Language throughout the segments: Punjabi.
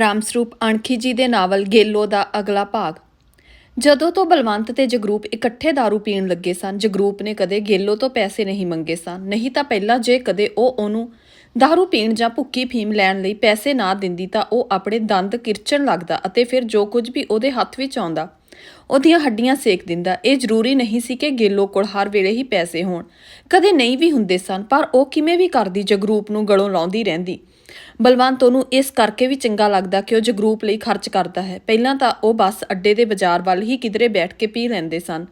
ਰਾਮਸਰੂਪ ਅਣਖੀ ਜੀ ਦੇ ਨਾਵਲ ਗੇਲੋ ਦਾ ਅਗਲਾ ਭਾਗ ਜਦੋਂ ਤੋਂ ਬਲਵੰਤ ਤੇ ਜਗਰੂਪ ਇਕੱਠੇ दारू ਪੀਣ ਲੱਗੇ ਸਨ ਜਗਰੂਪ ਨੇ ਕਦੇ ਗੇਲੋ ਤੋਂ ਪੈਸੇ ਨਹੀਂ ਮੰਗੇ ਸਨ ਨਹੀਂ ਤਾਂ ਪਹਿਲਾਂ ਜੇ ਕਦੇ ਉਹ ਉਹਨੂੰ दारू ਪੀਣ ਜਾਂ ਭੁੱਕੀ ਫੀਮ ਲੈਣ ਲਈ ਪੈਸੇ ਨਾ ਦਿੰਦੀ ਤਾਂ ਉਹ ਆਪਣੇ ਦੰਦ ਕਿਰਚਣ ਲੱਗਦਾ ਅਤੇ ਫਿਰ ਜੋ ਕੁਝ ਵੀ ਉਹਦੇ ਹੱਥ ਵਿੱਚ ਆਉਂਦਾ ਉਹਦੀਆਂ ਹੱਡੀਆਂ ਸੇਕ ਦਿੰਦਾ ਇਹ ਜ਼ਰੂਰੀ ਨਹੀਂ ਸੀ ਕਿ ਗੇਲੋ ਕੋਲ ਹਰ ਵੇਲੇ ਹੀ ਪੈਸੇ ਹੋਣ ਕਦੇ ਨਹੀਂ ਵੀ ਹੁੰਦੇ ਸਨ ਪਰ ਉਹ ਕਿਵੇਂ ਵੀ ਕਰਦੀ ਜਗਰੂਪ ਨੂੰ ਗਲੋਂ ਲਾਉਂਦੀ ਰਹਿੰਦੀ ਬਲਵੰਤ ਉਹਨੂੰ ਇਸ ਕਰਕੇ ਵੀ ਚੰਗਾ ਲੱਗਦਾ ਕਿ ਉਹ ਜਗਰੂਪ ਲਈ ਖਰਚ ਕਰਦਾ ਹੈ। ਪਹਿਲਾਂ ਤਾਂ ਉਹ ਬੱਸ ਅੱਡੇ ਦੇ ਬਾਜ਼ਾਰ ਵੱਲ ਹੀ ਕਿਧਰੇ ਬੈਠ ਕੇ ਪੀ ਲੈਂਦੇ ਸਨ।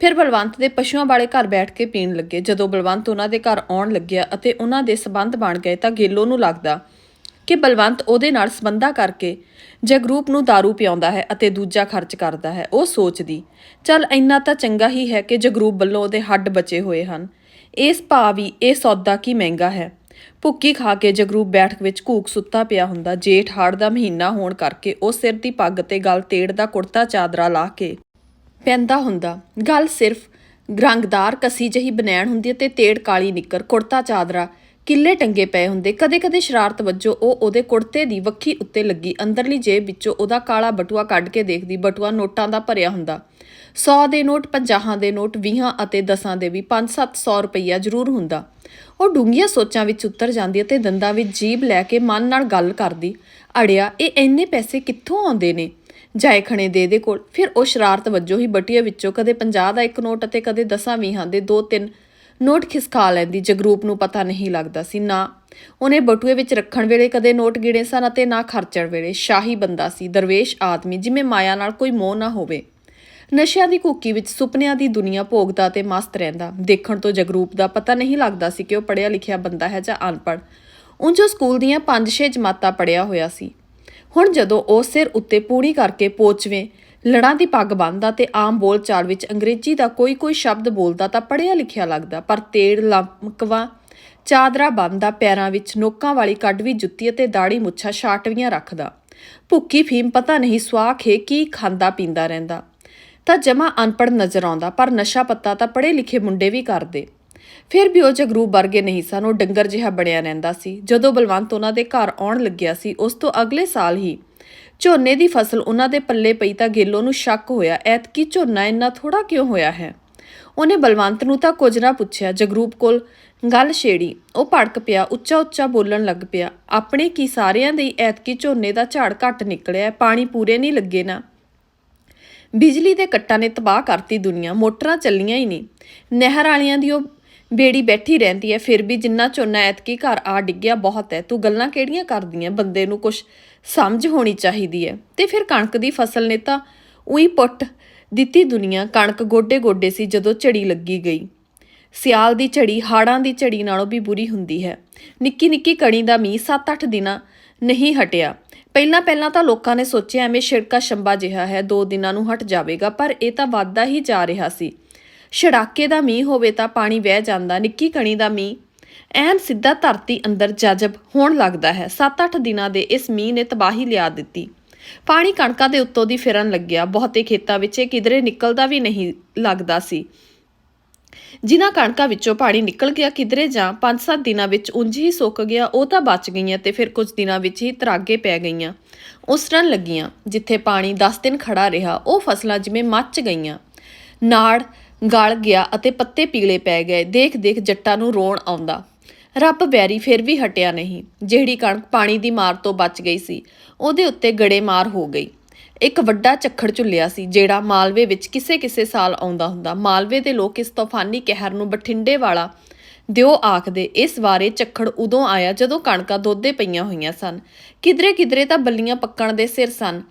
ਫਿਰ ਬਲਵੰਤ ਦੇ ਪਸ਼ੂਆਂ ਵਾਲੇ ਘਰ ਬੈਠ ਕੇ ਪੀਣ ਲੱਗੇ। ਜਦੋਂ ਬਲਵੰਤ ਉਹਨਾਂ ਦੇ ਘਰ ਆਉਣ ਲੱਗਿਆ ਅਤੇ ਉਹਨਾਂ ਦੇ ਸਬੰਧ ਬਣ ਗਏ ਤਾਂ ਗੇਲੋ ਨੂੰ ਲੱਗਦਾ ਕਿ ਬਲਵੰਤ ਉਹਦੇ ਨਾਲ ਸਬੰਧਾ ਕਰਕੇ ਜਗਰੂਪ ਨੂੰ दारू ਪਿਆਉਂਦਾ ਹੈ ਅਤੇ ਦੂਜਾ ਖਰਚ ਕਰਦਾ ਹੈ। ਉਹ ਸੋਚਦੀ, ਚੱਲ ਇੰਨਾ ਤਾਂ ਚੰਗਾ ਹੀ ਹੈ ਕਿ ਜਗਰੂਪ ਵੱਲੋਂ ਉਹਦੇ ਹੱਡ ਬਚੇ ਹੋਏ ਹਨ। ਇਸ ਭਾਅ ਵੀ, ਇਹ ਸੌਦਾ ਕੀ ਮਹਿੰਗਾ ਹੈ? ਭੁੱਕੀ ਖਾ ਕੇ ਜਗਰੂਪ ਬੈਠਕ ਵਿੱਚ ਘੂਕ ਸੁੱਤਾ ਪਿਆ ਹੁੰਦਾ। ਜੇਠ ਹਾੜ ਦਾ ਮਹੀਨਾ ਹੋਣ ਕਰਕੇ ਉਹ ਸਿਰ ਦੀ ਪੱਗ ਤੇ ਗਲ ਤੇੜ ਦਾ ਕੁੜਤਾ ਚਾਦਰਾ ਲਾ ਕੇ ਪੈਂਦਾ ਹੁੰਦਾ। ਗੱਲ ਸਿਰਫ ਰੰਗਦਾਰ ਕਸੀ ਜਹੀ ਬਨੈਣ ਹੁੰਦੀ ਹੈ ਤੇ ਤੇੜ ਕਾਲੀ ਨਿੱਕਰ, ਕੁੜਤਾ ਚਾਦਰਾ, ਕਿੱਲੇ ਟੰਗੇ ਪਏ ਹੁੰਦੇ। ਕਦੇ-ਕਦੇ ਸ਼ਰਾਰਤ ਵੱਜੋਂ ਉਹ ਉਹਦੇ ਕੁੜਤੇ ਦੀ ਵੱਖੀ ਉੱਤੇ ਲੱਗੀ। ਅੰਦਰਲੀ ਜੇਬ ਵਿੱਚੋਂ ਉਹਦਾ ਕਾਲਾ ਬਟੂਆ ਕੱਢ ਕੇ ਦੇਖਦੀ। ਬਟੂਆ ਨੋਟਾਂ ਦਾ ਭਰਿਆ ਹੁੰਦਾ। 100 ਦੇ ਨੋਟ 50 ਦੇ ਨੋਟ 20 ਅਤੇ 10 ਦੇ ਵੀ 5-700 ਰੁਪਈਆ ਜ਼ਰੂਰ ਹੁੰਦਾ। ਉਹ ਡੂੰਘੀਆਂ ਸੋਚਾਂ ਵਿੱਚ ਉਤਰ ਜਾਂਦੀ ਅਤੇ ਦੰਦਾਂ ਵਿੱਚ ਜੀਬ ਲੈ ਕੇ ਮਨ ਨਾਲ ਗੱਲ ਕਰਦੀ, ਅੜਿਆ, ਇਹ ਇੰਨੇ ਪੈਸੇ ਕਿੱਥੋਂ ਆਉਂਦੇ ਨੇ? ਜਾਇਖਣੇ ਦੇ ਦੇ ਕੋਲ। ਫਿਰ ਉਹ ਸ਼ਰਾਰਤ ਵੱਜੋਂ ਹੀ ਬਟੀਆ ਵਿੱਚੋਂ ਕਦੇ 50 ਦਾ ਇੱਕ ਨੋਟ ਅਤੇ ਕਦੇ 10 20 ਦੇ ਦੋ, ਤਿੰਨ ਨੋਟ ਖਿਸਕਾ ਲੈਂਦੀ। ਜਗਰੂਪ ਨੂੰ ਪਤਾ ਨਹੀਂ ਲੱਗਦਾ ਸੀ, ਨਾ ਉਹਨੇ ਬਟੂਏ ਵਿੱਚ ਰੱਖਣ ਵੇਲੇ ਕਦੇ ਨੋਟ ਗਿਣੇ ਸਨ ਅਤੇ ਨਾ ਖਰਚਣ ਵੇਲੇ। ਸ਼ਾਹੀ ਬੰਦਾ ਸੀ, ਦਰਵੇਸ਼ ਆਦਮੀ, ਜਿਵੇਂ ਮਾਇਆ ਨਾਲ ਕੋਈ ਮੋਹ ਨਾ ਹੋਵੇ। ਨਸ਼ਿਆਂ ਦੀ ਕੁੱਕੀ ਵਿੱਚ ਸੁਪਨਿਆਂ ਦੀ ਦੁਨੀਆ ਭੋਗਦਾ ਤੇ ਮਸਤ ਰਹਿੰਦਾ। ਦੇਖਣ ਤੋਂ ਜਗਰੂਪ ਦਾ ਪਤਾ ਨਹੀਂ ਲੱਗਦਾ ਸੀ ਕਿ ਉਹ ਪੜ੍ਹਿਆ ਲਿਖਿਆ ਬੰਦਾ ਹੈ ਜਾਂ ਅਨਪੜ੍ਹ। ਉਂਝ ਉਹ ਸਕੂਲ ਦੀਆਂ 5-6 ਜਮਾਤਾਂ ਪੜ੍ਹਿਆ ਹੋਇਆ ਸੀ। ਹੁਣ ਜਦੋਂ ਉਹ ਸਿਰ ਉੱਤੇ ਪੂੜੀ ਕਰਕੇ ਪੋਚਵੇਂ, ਲੜਾਂ ਦੀ ਪੱਗ ਬੰਨਦਾ ਤੇ ਆਮ ਬੋਲਚਾਲ ਵਿੱਚ ਅੰਗਰੇਜ਼ੀ ਦਾ ਕੋਈ ਕੋਈ ਸ਼ਬਦ ਬੋਲਦਾ ਤਾਂ ਪੜ੍ਹਿਆ ਲਿਖਿਆ ਲੱਗਦਾ, ਪਰ ਤੇੜ, ਲਮਕਵਾ, ਚਾਦਰਾ ਬੰਨਦਾ, ਪੈਰਾਂ ਵਿੱਚ ਨੋਕਾਂ ਵਾਲੀ ਕੱਢਵੀ ਜੁੱਤੀ ਅਤੇ ਦਾੜੀ ਮੁੱਛਾਂ ਛਾਟਵੀਆਂ ਰੱਖਦਾ। ਭੁੱਕੀ ਫੀਮ ਪਤਾ ਨਹੀਂ ਸਵਾਖੇ ਕੀ ਖਾਂਦਾ ਪੀਂਦਾ ਰਹਿੰਦਾ। ਤਾਂ ਜਮਾ ਅਨਪੜ ਨਜ਼ਰ ਆਉਂਦਾ, ਪਰ ਨਸ਼ਾ ਪੱਤਾ ਤਾਂ ਪੜ੍ਹੇ ਲਿਖੇ ਮੁੰਡੇ ਵੀ ਕਰਦੇ। ਫਿਰ ਵੀ ਉਹ ਜਗਰੂਪ ਵਰਗੇ ਨਹੀਂ ਸਨ, ਉਹ ਡੰਗਰ ਜਿਹਾ ਬਣਿਆ ਰਹਿੰਦਾ ਸੀ। ਜਦੋਂ ਬਲਵੰਤ ਉਹਨਾਂ ਦੇ ਘਰ ਆਉਣ ਲੱਗਿਆ ਸੀ, ਉਸ ਤੋਂ ਅਗਲੇ ਸਾਲ ਹੀ ਝੋਨੇ ਦੀ ਫਸਲ ਉਹਨਾਂ ਦੇ ਪੱਲੇ ਪਈ ਤਾਂ ਗੇਲੋ ਨੂੰ ਸ਼ੱਕ ਹੋਇਆ, ਐਤਕੀ ਝੋਨਾ ਇੰਨਾ ਥੋੜਾ ਕਿਉਂ ਹੋਇਆ ਹੈ? ਉਹਨੇ ਬਲਵੰਤ ਨੂੰ ਤਾਂ ਕੁਝ ਨਾ ਪੁੱਛਿਆ। ਜਗਰੂਪ ਕੋਲ ਗੱਲ ਛੇੜੀ। ਉਹ ਭੜਕ ਪਿਆ ਉੱਚਾ ਉੱਚਾ ਬੋਲਣ ਲੱਗ ਪਿਆ, ਆਪਣੇ ਕੀ ਸਾਰਿਆਂ ਦੇ ਐਤਕੀ ਝੋਨੇ ਦਾ ਝਾੜ ਘੱਟ ਨਿਕਲਿਆ ਪਾਣੀ ਪੂਰੇ ਨਹੀਂ ਲੱਗੇ ਨਾ? ਬਿਜਲੀ ਦੇ ਕੱਟਾਂ ਨੇ ਤਬਾਹ ਕਰਤੀ ਦੁਨੀਆ, ਮੋਟਰਾਂ ਚੱਲੀਆਂ ਹੀ ਨਹੀਂ। ਨਹਿਰ ਵਾਲਿਆਂ ਦੀ ਉਹ ਬੇੜੀ ਬੈਠੀ ਰਹਿੰਦੀ ਹੈ, ਫਿਰ ਵੀ ਜਿੰਨਾ ਝੋਨਾ ਐਤਕੀ ਘਰ ਆ ਡਿੱਗਿਆ ਬਹੁਤ ਹੈ। ਤੂੰ ਗੱਲਾਂ ਕਿਹੜੀਆਂ ਕਰਦੀਆਂ? ਬੰਦੇ ਨੂੰ ਕੁਝ ਸਮਝ ਹੋਣੀ ਚਾਹੀਦੀ ਹੈ। ਤੇ ਫਿਰ ਕਣਕ ਦੀ ਫਸਲ ਨੇ ਤਾਂ ਉਹੀ ਪੁੱਟ ਦਿੱਤੀ ਦੁਨੀਆ। ਕਣਕ ਗੋਡੇ ਗੋਡੇ ਸੀ ਜਦੋਂ ਝੜੀ ਲੱਗੀ ਗਈ। ਸਿਆਲ ਦੀ ਝੜੀ, ਹਾੜਾਂ ਦੀ ਝੜੀ ਨਾਲੋਂ ਵੀ ਬੁਰੀ ਹੁੰਦੀ ਹੈ। ਨਿੱਕੀ ਨਿੱਕੀ ਕਣੀ ਦਾ ਮੀਂਹ 7-8 ਦਿਨਾਂ ਨਹੀਂ ਹਟਿਆ। ਪਹਿਲਾਂ ਪਹਿਲਾਂ ਤਾਂ ਲੋਕਾਂ ਨੇ ਸੋਚਿਆ ਐਵੇਂ ਛਿੜਕਾ ਸ਼ੰਬਾ ਜਿਹਾ ਹੈ, ਦੋ ਦਿਨਾਂ ਨੂੰ ਹਟ ਜਾਵੇਗਾ, ਪਰ ਇਹ ਤਾਂ ਵੱਧਦਾ ਹੀ ਜਾ ਰਿਹਾ ਸੀ। ਛੜਾਕੇ ਦਾ ਮੀਂਹ ਹੋਵੇ ਤਾਂ ਪਾਣੀ ਵਹਿ ਜਾਂਦਾ, ਨਿੱਕੀ ਕਣੀ ਦਾ ਮੀਂਹ। ਐਨ ਸਿੱਧਾ ਧਰਤੀ ਅੰਦਰ ਜਜਬ ਹੋਣ ਲੱਗਦਾ ਹੈ। 7-8 ਦਿਨਾਂ ਦੇ ਇਸ ਮੀਂਹ ਨੇ ਤਬਾਹੀ ਲਿਆ ਦਿੱਤੀ। ਪਾਣੀ ਕਣਕਾਂ ਦੇ ਉੱਤੋਂ ਦੀ ਫਿਰਨ ਲੱਗਿਆ। ਬਹੁਤੇ ਖੇਤਾਂ ਵਿੱਚ ਇਹ ਕਿਧਰੇ ਨਿਕਲਦਾ ਵੀ ਨਹੀਂ ਲੱਗਦਾ ਸੀ। ਜਿਨ੍ਹਾਂ ਕਣਕਾਂ ਵਿੱਚੋਂ ਪਾਣੀ ਨਿਕਲ ਗਿਆ ਕਿਧਰੇ ਜਾਂ 5-7 ਦਿਨਾਂ ਵਿੱਚ ਉਂਝ ਹੀ ਸੁੱਕ ਗਿਆ, ਉਹ ਤਾਂ ਬਚ ਗਈਆਂ ਤੇ ਫਿਰ ਕੁਝ ਦਿਨਾਂ ਵਿੱਚ ਹੀ ਤਰਾਗੇ ਪੈ ਗਈਆਂ। ਉਸਰਨ ਲੱਗੀਆਂ, ਜਿੱਥੇ ਪਾਣੀ 10 ਦਿਨ ਖੜਾ ਰਿਹਾ, ਉਹ ਫਸਲਾਂ ਜਿਵੇਂ ਮੱਚ ਗਈਆਂ। ਨਾੜ, ਗਲ ਗਿਆ ਅਤੇ ਪੱਤੇ ਪੀਲੇ ਪੈ ਗਏ। ਦੇਖ ਦੇਖ ਜੱਟਾਂ ਨੂੰ ਰੋਣ ਆਉਂਦਾ। ਰੱਬ ਵੈਰੀ ਫਿਰ ਵੀ ਹਟਿਆ ਨਹੀਂ, ਜਿਹੜੀ ਕਣਕ ਪਾਣੀ ਦੀ ਮਾਰ ਤੋਂ ਬਚ ਗਈ ਸੀ, ਉਹਦੇ ਉੱਤੇ ਗੜੇ ਮਾਰ ਹੋ ਗਈ। ਇੱਕ ਵੱਡਾ ਝੱਖੜ ਝੁੱਲਿਆ ਸੀ, ਜਿਹੜਾ ਮਾਲਵੇ ਵਿੱਚ ਕਿਸੇ ਕਿਸੇ ਸਾਲ ਆਉਂਦਾ ਹੁੰਦਾ। ਮਾਲਵੇ ਦੇ ਲੋਕ ਇਸ ਤੂਫਾਨੀ ਕਹਿਰ ਨੂੰ ਬਠਿੰਡੇ ਵਾਲਾ ਦਿਓ ਆਖਦੇ, ਇਸ ਵਾਰੇ ਝੱਖੜ ਉਦੋਂ ਆਇਆ ਜਦੋਂ ਕਣਕਾਂ ਦੋਦੇ ਪਈਆਂ ਹੋਈਆਂ ਸਨ। ਕਿਧਰੇ ਕਿਧਰੇ ਤਾਂ ਬੱਲੀਆਂ ਪੱਕਣ ਦੇ ਸਿਰ ਸਨ।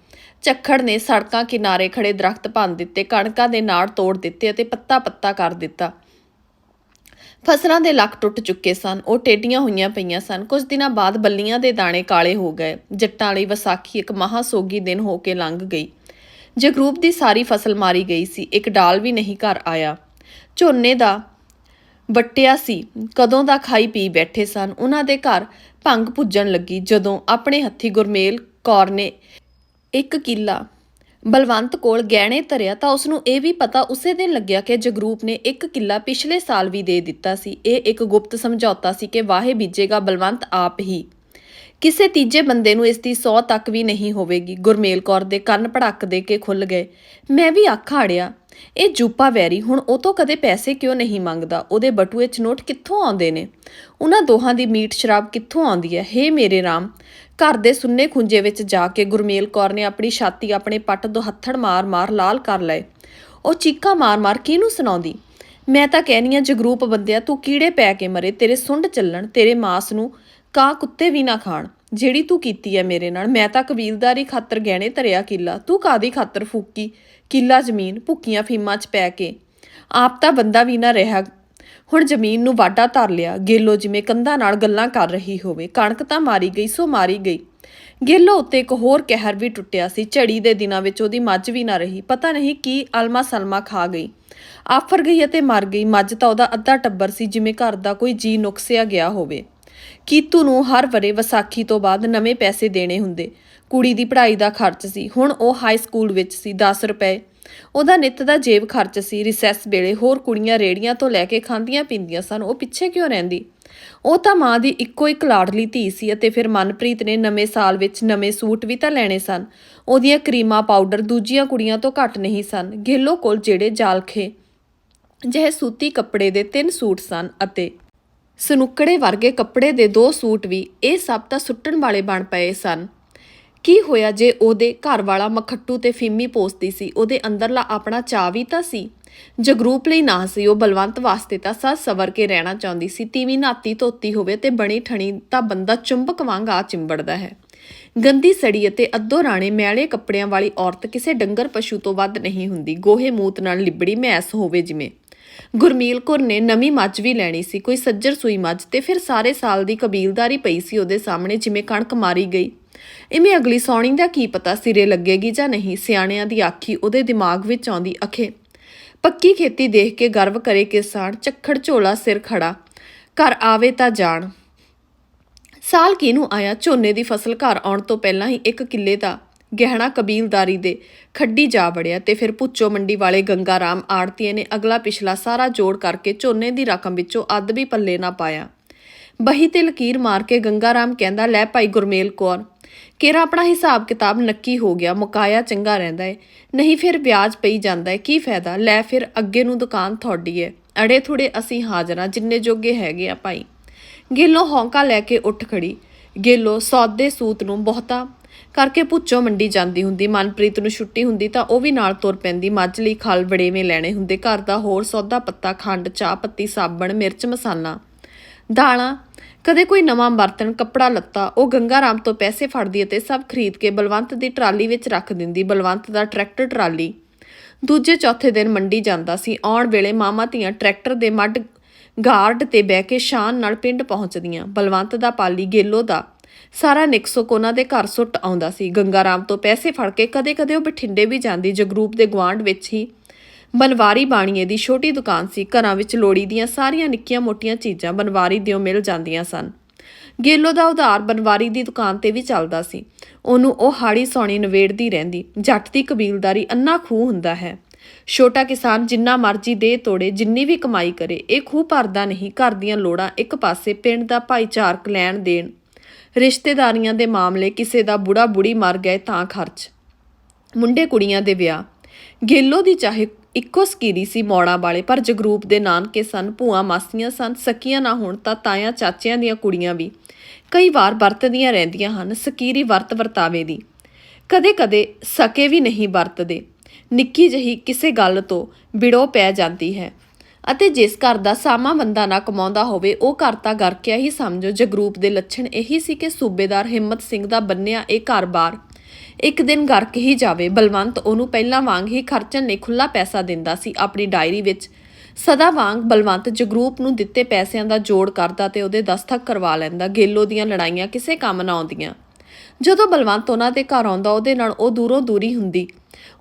ਝੱਖੜ ਨੇ ਸੜਕਾਂ, ਕਿਨਾਰੇ ਖੜੇ ਦਰਖਤ ਭੰਨ ਦਿੱਤੇ, ਕਣਕਾਂ ਦੇ ਨਾੜ ਤੋੜ ਦਿੱਤੇ ਅਤੇ ਪੱਤਾ ਪੱਤਾ ਕਰ ਦਿੱਤਾ। ਫਸਲਾਂ ਦੇ ਲੱਕ ਟੁੱਟ ਚੁੱਕੇ ਸਨ, ਉਹ ਟੇਡੀਆਂ ਹੋਈਆਂ ਪਈਆਂ ਸਨ। ਕੁਝ ਦਿਨਾਂ ਬਾਅਦ ਬੱਲੀਆਂ ਦੇ ਦਾਣੇ ਕਾਲੇ ਹੋ ਗਏ। ਜੱਟਾਂ ਲਈ ਵਿਸਾਖੀ ਇੱਕ ਮਹਾ ਸੋਗੀ ਦਿਨ ਹੋ ਕੇ ਲੰਘ ਗਈ। ਜਗਰੂਪ ਦੀ ਸਾਰੀ ਫਸਲ ਮਾਰੀ ਗਈ ਸੀ। ਇੱਕ ਡਾਲ ਵੀ ਨਹੀਂ ਘਰ ਆਇਆ। ਝੋਨੇ ਦਾ ਵੱਟਿਆ ਸੀ। ਕਦੋਂ ਦਾ ਖਾਈ ਪੀ ਬੈਠੇ ਸਨ। ਉਹਨਾਂ ਦੇ ਘਰ ਭੰਗ ਪੁੱਜਣ ਲੱਗੀ ਜਦੋਂ ਆਪਣੇ ਹੱਥੀ ਗੁਰਮੇਲ ਕੌਰ ਨੇ ਇੱਕ ਕਿੱਲਾ ਬਲਵੰਤ ਕੋਲ ਗਹਿਣੇ ਧਰਿਆ ਤਾਂ ਉਸ ਨੂੰ ਇਹ ਵੀ ਪਤਾ ਉਸੇ ਦਿਨ ਲੱਗਿਆ ਕਿ ਜਗਰੂਪ ਨੇ ਇੱਕ ਕਿੱਲਾ ਪਿਛਲੇ ਸਾਲ ਵੀ ਦੇ ਦਿੱਤਾ ਸੀ। ਇਹ ਇੱਕ ਗੁਪਤ ਸਮਝੌਤਾ ਸੀ ਕਿ ਵਾਹੇ ਬੀਜੇਗਾ ਬਲਵੰਤ ਆਪ ਹੀ। ਕਿਸੇ ਤੀਜੇ ਬੰਦੇ ਨੂੰ ਇਸ ਦੀ ਸੌ ਤੱਕ ਵੀ ਨਹੀਂ ਹੋਵੇਗੀ। ਗੁਰਮੇਲ ਕੌਰ ਦੇ ਕੰਨ ਭੜਕ ਦੇ ਕੇ ਖੁੱਲ ਗਏ। ਮੈਂ ਵੀ ਅੱਖ ਆੜਿਆ ਇਹ ਜੂਪਾ ਵੈਰੀ ਹੁਣ ਉਹ ਤੋਂ ਕਦੇ ਪੈਸੇ ਕਿਉਂ ਨਹੀਂ ਮੰਗਦਾ? ਉਹਦੇ ਬਟੂਏ 'ਚ ਨੋਟ ਕਿੱਥੋਂ ਆਉਂਦੇ ਨੇ? ਉਹਨਾਂ ਦੋਹਾਂ ਦੀ ਮੀਟ ਸ਼ਰਾਬ ਕਿੱਥੋਂ ਆਉਂਦੀ ਹੈ? ਹੇ ਮੇਰੇ ਰਾਮ ਘਰ ਦੇ ਸੁੰਨੇ ਖੁੰਝੇ ਵਿੱਚ ਜਾ ਕੇ ਗੁਰਮੇਲ ਕੌਰ ਨੇ ਆਪਣੀ ਛਾਤੀ ਆਪਣੇ ਪੱਟ ਦੋ ਹੱਥੜ ਮਾਰ-ਮਾਰ ਲਾਲ ਕਰ ਲਏ। ਉਹ ਚੀਕਾਂ ਮਾਰ-ਮਾਰ ਕਿਹਨੂੰ ਸੁਣਾਉਂਦੀ? ਮੈਂ ਤਾਂ ਕਹਿਨੀ ਆ, ਜਗਰੂਪ ਬੰਦਿਆ, ਤੂੰ ਕੀੜੇ ਪੈ ਕੇ ਮਰੇ, ਤੇਰੇ ਸੁੰਡ ਚੱਲਣ, ਤੇਰੇ ਮਾਸ ਨੂੰ ਕਾਂ ਕੁੱਤੇ ਵੀ ਨਾ ਖਾਣ। ਜਿਹੜੀ ਤੂੰ ਕੀਤੀ ਹੈ ਮੇਰੇ ਨਾਲ, ਮੈਂ ਤਾਂ ਕਬੀਲਦਾਰੀ ਖਾਤਰ ਗਹਿਣੇ ਧਰਿਆ ਕਿੱਲਾ, ਤੂੰ ਕਾਦੀ ਖਾਤਰ ਫੂਕੀ? ਕਿੱਲਾ ਜ਼ਮੀਨ ਭੁੱਕੀਆਂ ਫੀਮਾਂ 'ਚ ਪੈ ਕੇ। ਆਪ ਤਾਂ ਬੰਦਾ ਵੀ ਨਾ ਰਿਹਾ ਹੁਣ ਜ਼ਮੀਨ ਨੂੰ ਵਾਢਾ ਧਰ ਲਿਆ। ਗੇਲੋ ਜਿਵੇਂ ਕੰਧਾਂ ਨਾਲ ਗੱਲਾਂ ਕਰ ਰਹੀ ਹੋਵੇ, ਕਣਕ ਤਾਂ ਮਾਰੀ ਗਈ, ਸੋ ਮਾਰੀ ਗਈ। ਗੇਲੋ ਉੱਤੇ ਇੱਕ ਹੋਰ ਕਹਿਰ ਵੀ ਟੁੱਟਿਆ ਸੀ। ਝੜੀ ਦੇ ਦਿਨਾਂ ਵਿੱਚ ਉਹਦੀ ਮੱਝ ਵੀ ਨਾ ਰਹੀ। ਪਤਾ ਨਹੀਂ ਕੀ ਅਲਮਾ ਸਲਮਾ ਖਾ ਗਈ। ਆਫਰ ਗਈ ਅਤੇ ਮਰ ਗਈ। ਮੱਝ ਤਾਂ ਉਹਦਾ ਅੱਧਾ ਟੱਬਰ ਸੀ, ਜਿਵੇਂ ਘਰ ਦਾ ਕੋਈ ਜੀ ਨੁਕਸਿਆ ਗਿਆ ਹੋਵੇ। ਕੀਤੂ ਨੂੰ ਹਰ ਵਰੇ ਵਿਸਾਖੀ ਤੋਂ ਬਾਅਦ ਨਵੇਂ ਪੈਸੇ ਦੇਣੇ ਹੁੰਦੇ। ਕੁੜੀ ਦੀ ਪੜ੍ਹਾਈ ਦਾ ਖਰਚ ਸੀ। ਹੁਣ ਉਹ ਹਾਈ ਸਕੂਲ ਵਿੱਚ ਸੀ 10 ਰੁਪਏ ਉਹਦਾ ਨਿੱਤ ਦਾ ਜੇਬ ਖਰਚ ਸੀ ਰਿਸੈਸ ਵੇਲੇ ਹੋਰ ਕੁੜੀਆਂ ਰੇੜੀਆਂ ਤੋਂ ਲੈ ਕੇ ਖਾਂਦੀਆਂ ਪੀਂਦੀਆਂ ਸਨ, ਉਹ ਪਿੱਛੇ ਕਿਉਂ ਰਹਿੰਦੀ? ਉਹ ਤਾਂ ਮਾਂ ਦੀ ਇੱਕੋ ਇੱਕ ਲਾਡਲੀ ਧੀ ਸੀ ਅਤੇ ਫਿਰ ਮਨਪ੍ਰੀਤ ਨੇ ਨਵੇਂ ਸਾਲ ਵਿੱਚ ਨਵੇਂ ਸੂਟ ਵੀ ਤਾਂ ਲੈਣੇ ਸਨ। ਉਹਦੀਆਂ ਕਰੀਮਾਂ ਪਾਊਡਰ ਦੂਜੀਆਂ ਕੁੜੀਆਂ ਤੋਂ ਘੱਟ ਨਹੀਂ ਸਨ। ਗੇਲੋ ਕੋਲ ਜਿਹੜੇ ਜਾਲਖੇ ਜਿਹੇ ਸੂਤੀ ਕੱਪੜੇ ਦੇ ਤਿੰਨ ਸੂਟ ਸਨ ਅਤੇ ਸਨੁੱਕੜੇ ਵਰਗੇ ਕੱਪੜੇ ਦੇ ਦੋ ਸੂਟ ਵੀ, ਇਹ ਸਭ ਤਾਂ ਸੁੱਟਣ ਵਾਲੇ ਬਣ ਪਏ ਸਨ। ਕੀ ਹੋਇਆ ਜੇ ਉਹਦੇ ਘਰ ਵਾਲਾ ਮਖੱਟੂ ਤੇ ਫੀਮੀ ਪੋਸਦੀ ਸੀ? ਉਹਦੇ ਅੰਦਰਲਾ ਆਪਣਾ ਚਾਅ ਵੀ ਤਾਂ ਸੀ? ਜਗਰੂਪ ਲਈ ਨਾ ਸੀ, ਉਹ ਬਲਵੰਤ ਵਾਸਤੇ ਤਾਂ ਸੱਜ ਸਵਰ ਕੇ ਰਹਿਣਾ ਚਾਹੁੰਦੀ ਸੀ। ਤੀਵੀਂ ਨਾਤੀ ਧੋਤੀ ਹੋਵੇ ਤੇ ਬਣੀ ਠਣੀ ਤਾਂ ਬੰਦਾ ਚੁੰਬਕ ਵਾਂਗ ਆ ਚਿੰਬੜਦਾ ਹੈ। ਗੰਦੀ ਸੜੀ ਅਤੇ ਅੱਧੋ ਰਾਣੇ ਮੈਲੇ ਕੱਪੜਿਆਂ ਵਾਲੀ ਔਰਤ ਕਿਸੇ ਡੰਗਰ ਪਸ਼ੂ ਤੋਂ ਵੱਧ ਨਹੀਂ ਹੁੰਦੀ। ਗੋਹੇ ਮੂਤ ਨਾਲ ਲਿਬੜੀ ਮੈਸ ਹੋਵੇ ਜਿਵੇਂ। ਗੁਰਮੀਲ ਕੌਰ ਨੇ ਨਵੀਂ ਮੱਝ ਵੀ ਲੈਣੀ ਸੀ। ਕੋਈ ਸੱਜਰ ਸੂਈ ਮੱਝ ਤੇ ਫਿਰ ਸਾਰੇ ਸਾਲ ਦੀ ਕਬੀਲਦਾਰੀ ਪਈ ਸੀ ਉਹਦੇ ਸਾਹਮਣੇ, ਜਿਵੇਂ ਕਣਕ ਮਾਰੀ ਗਈ। ਇਵੇਂ ਅਗਲੀ ਸੌਣੀ ਦਾ ਕੀ ਪਤਾ ਸਿਰੇ ਲੱਗੇਗੀ ਜਾਂ ਨਹੀਂ, ਸਿਆਣਿਆਂ ਦੀ ਆਖੀ ਉਹਦੇ ਦਿਮਾਗ ਵਿੱਚ ਆਉਂਦੀ ਅਖੇ। ਪੱਕੀ ਖੇਤੀ ਦੇਖ ਕੇ ਗਰਵ ਕਰੇ ਕਿਸਾਨ, ਚੱਖੜ ਝੋਲਾ ਸਿਰ ਖੜਾ, ਘਰ ਆਵੇ ਤਾਂ ਜਾਣ। ਸਾਲ ਕਿਹਨੂੰ ਆਇਆ ਝੋਨੇ ਦੀ ਫਸਲ ਘਰ ਆਉਣ ਤੋਂ ਪਹਿਲਾਂ ਹੀ ਇੱਕ ਕਿੱਲੇ ਦਾ, ਗਹਿਣਾ ਕਬੀਲਦਾਰੀ ਦੇ, ਖੱਡੀ ਜਾ ਵੜਿਆ ਤੇ ਫਿਰ ਪੁੱਚੋ ਮੰਡੀ ਵਾਲੇ ਗੰਗਾ ਰਾਮ ਆੜਤੀਏ ਨੇ ਅਗਲਾ ਪਿਛਲਾ ਸਾਰਾ ਜੋੜ ਕਰਕੇ ਝੋਨੇ ਦੀ ਰਕਮ ਵਿੱਚੋਂ ਅੱਧ ਵੀ ਪੱਲੇ ਨਾ ਪਾਇਆ। ਬਹੀ ਤੇ ਲਕੀਰ ਮਾਰ ਕੇ ਗੰਗਾ ਰਾਮ ਕਹਿੰਦਾ, ਲੈ ਭਾਈ ਗੁਰਮੇਲ ਕੌਰ ਕੇਰਾ ਆਪਣਾ ਹਿਸਾਬ ਕਿਤਾਬ ਨੱਕੀ ਹੋ ਗਿਆ, ਮੁਕਾਇਆ ਚੰਗਾ ਰਹਿੰਦਾ ਏ। ਨਹੀਂ ਫਿਰ ਵਿਆਜ ਪਈ ਜਾਂਦਾ ਏ, ਕੀ ਫਾਇਦਾ? ਲੈ ਫਿਰ ਅੱਗੇ ਨੂੰ ਦੁਕਾਨ ਤੁਹਾਡੀ ਏ। ਅੜੇ ਥੋੜੇ ਅਸੀਂ ਹਾਜ਼ਰਾਂ ਜਿੰਨੇ ਜੋਗੇ ਹੈਗੇ ਆ ਭਾਈ। ਗੇਲੋ ਹੌਂਕਾ ਲੈ ਕੇ ਉੱਠ ਖੜੀ। ਗੇਲੋ ਸੌਦੇ ਸੂਤ ਨੂੰ ਬਹੁਤਾ ਕਰਕੇ ਪੁੱਚੋ ਮੰਡੀ ਜਾਂਦੀ ਹੁੰਦੀ, ਮਨਪ੍ਰੀਤ ਨੂੰ ਛੁੱਟੀ ਹੁੰਦੀ ਤਾਂ ਉਹ ਵੀ ਨਾਲ ਤੁਰ ਪੈਂਦੀ। ਮੱਝ ਲਈ ਖਲ ਵੜੇਵੇਂ ਲੈਣੇ ਹੁੰਦੇ, ਘਰ ਦਾ ਹੋਰ ਸੌਦਾ ਪੱਤਾ, ਖੰਡ, ਚਾਹ ਪੱਤੀ, ਸਾਬਣ, ਮਿਰਚ, ਮਸਾਲਾ, ਦਾਲਾਂ ਕਦੇ ਕੋਈ ਨਵਾਂ ਬਰਤਨ, ਕੱਪੜਾ, ਲੱਤਾ, ਉਹ ਗੰਗਾ ਰਾਮ ਤੋਂ ਪੈਸੇ ਫੜਦੀ ਅਤੇ ਸਭ ਖਰੀਦ ਕੇ ਬਲਵੰਤ ਦੀ ਟਰਾਲੀ ਵਿੱਚ ਰੱਖ ਦਿੰਦੀ, ਬਲਵੰਤ ਦਾ ਟਰੈਕਟਰ ਟਰਾਲੀ। ਦੂਜੇ ਚੌਥੇ ਦਿਨ ਮੰਡੀ ਜਾਂਦਾ ਸੀ, ਆਉਣ ਵੇਲੇ ਮਾਮਾ ਧੀਆਂ ਟਰੈਕਟਰ ਦੇ ਮੱਡ ਗਾਰਡ ਤੇ ਬਹਿ ਕੇ ਸ਼ਾਨ ਨਾਲ ਪਿੰਡ ਪਹੁੰਚਦੀਆਂ। ਬਲਵੰਤ ਦਾ ਪਾਲੀ ਗੇਲੋ ਦਾ ਸਾਰਾ ਨਿਕਸੁਕ ਉਹਨਾਂ ਦੇ ਘਰ ਸੁੱਟ ਆਉਂਦਾ ਸੀ। ਗੰਗਾ ਰਾਮ ਤੋਂ ਪੈਸੇ ਫੜ ਕੇ ਕਦੇ-ਕਦੇ ਉਹ ਬਠਿੰਡੇ ਵੀ ਜਾਂਦੀ, ਜਗਰੂਪ ਦੇ ਗਵਾਂਢ ਵਿੱਚ ਹੀ ਬਨਵਾਰੀ ਬਾਣੀਏ ਦੀ ਛੋਟੀ ਦੁਕਾਨ ਸੀ। ਘਰਾਂ ਵਿੱਚ ਲੋੜੀ ਦੀਆਂ ਸਾਰੀਆਂ ਨਿੱਕੀਆਂ-ਮੋਟੀਆਂ ਚੀਜ਼ਾਂ ਬਨਵਾਰੀ ਦਿਓ ਮਿਲ ਜਾਂਦੀਆਂ ਸਨ। ਗੇਲੋ ਦਾ ਉਧਾਰ ਬਨਵਾਰੀ ਦੀ ਦੁਕਾਨ ਤੇ ਵੀ ਚੱਲਦਾ ਸੀ। ਉਹਨੂੰ ਉਹ ਹਾੜੀ ਸੌਣੀ ਨਵੇੜਦੀ ਰਹਿੰਦੀ। ਜੱਟ ਦੀ ਕਬੀਲਦਾਰੀ ਅੰਨਾ ਖੂਹ ਹੁੰਦਾ ਹੈ। ਛੋਟਾ ਕਿਸਾਨ ਜਿੰਨਾ ਮਰਜ਼ੀ ਦੇ ਤੋੜੇ, ਜਿੰਨੀ ਵੀ ਕਮਾਈ ਕਰੇ, ਇਹ ਖੂਹ ਭਰਦਾ ਨਹੀਂ। ਘਰ ਦੀਆਂ ਲੋੜਾਂ ਇੱਕ ਪਾਸੇ, ਪਿੰਡ ਦਾ ਭਾਈਚਾਰਕ ਲੈਣ ਦੇਣ। ਰਿਸ਼ਤੇਦਾਰੀਆਂ ਦੇ ਮਾਮਲੇ, ਕਿਸੇ ਦਾ ਬੁੜਾ ਬੁੜੀ ਮਰ ਗਏ ਤਾਂ ਖਰਚ। ਮੁੰਡੇ ਕੁੜੀਆਂ ਦੇ ਵਿਆਹ। ਗੇਲੋ ਦੀ ਚਾਹੇ ਇੱਕੋ ਸਕੀਰੀ ਸੀ ਮੌੜਾਂ ਵਾਲੇ, ਪਰ ਜਗਰੂਪ ਦੇ ਨਾਨਕੇ ਸਨ, ਭੂਆ ਮਾਸੀਆਂ ਸਨ, ਸਕੀਆਂ ਨਾ ਹੋਣ ਤਾਂ ਤਾਇਆਂ ਚਾਚਿਆਂ ਦੀਆਂ ਕੁੜੀਆਂ ਵੀ। ਕਈ ਵਾਰ ਵਰਤਦੀਆਂ ਰਹਿੰਦੀਆਂ ਹਨ ਸਕੀਰੀ ਵਰਤ ਵਰਤਾਵੇ ਦੀ। ਕਦੇ-ਕਦੇ ਸਕੇ ਵੀ ਨਹੀਂ ਵਰਤਦੇ। ਨਿੱਕੀ ਜਹੀ ਕਿਸੇ ਗੱਲ ਤੋਂ ਵਿੜੋ ਪੈ ਜਾਂਦੀ ਹੈ। ਅਤੇ ਜਿਸ ਘਰ ਦਾ ਸਾਮਾ ਬੰਦਾ ਨਾ ਕਮਾਉਂਦਾ ਹੋਵੇ, ਉਹ ਘਰ ਤਾਂ ਗਰਕਿਆ ਹੀ ਸਮਝੋ। ਜਗਰੂਪ ਦੇ ਲੱਛਣ ਇਹੀ ਸੀ ਕਿ ਸੂਬੇਦਾਰ ਹਿੰਮਤ ਸਿੰਘ ਦਾ ਬੰਨਿਆ ਇਹ ਘਰ-ਬਾਰ। ਇੱਕ ਦਿਨ ਗਰਕ ਹੀ ਜਾਵੇ, ਬਲਵੰਤ ਉਹਨੂੰ ਪਹਿਲਾਂ ਵਾਂਗ ਹੀ ਖਰਚਣ ਲਈ ਖੁੱਲਾ ਪੈਸਾ ਦਿੰਦਾ ਸੀ ਆਪਣੀ ਡਾਇਰੀ ਵਿੱਚ। ਸਦਾ ਵਾਂਗ ਬਲਵੰਤ ਜਗਰੂਪ ਨੂੰ ਦਿੱਤੇ ਪੈਸਿਆਂ ਦਾ ਜੋੜ ਕਰਦਾ ਤੇ ਉਹਦੇ ਦਸਤਖਤ ਕਰਵਾ ਲੈਂਦਾ, ਗੇਲੋ ਦੀਆਂ ਲੜਾਈਆਂ ਕਿਸੇ ਕੰਮ ਨਾ ਆਉਂਦੀਆਂ। ਜਦੋਂ ਬਲਵੰਤ ਉਹਨਾਂ ਦੇ ਘਰ ਆਉਂਦਾ, ਉਹਦੇ ਨਾਲ ਉਹ ਦੂਰੋਂ ਦੂਰੀ ਹੁੰਦੀ।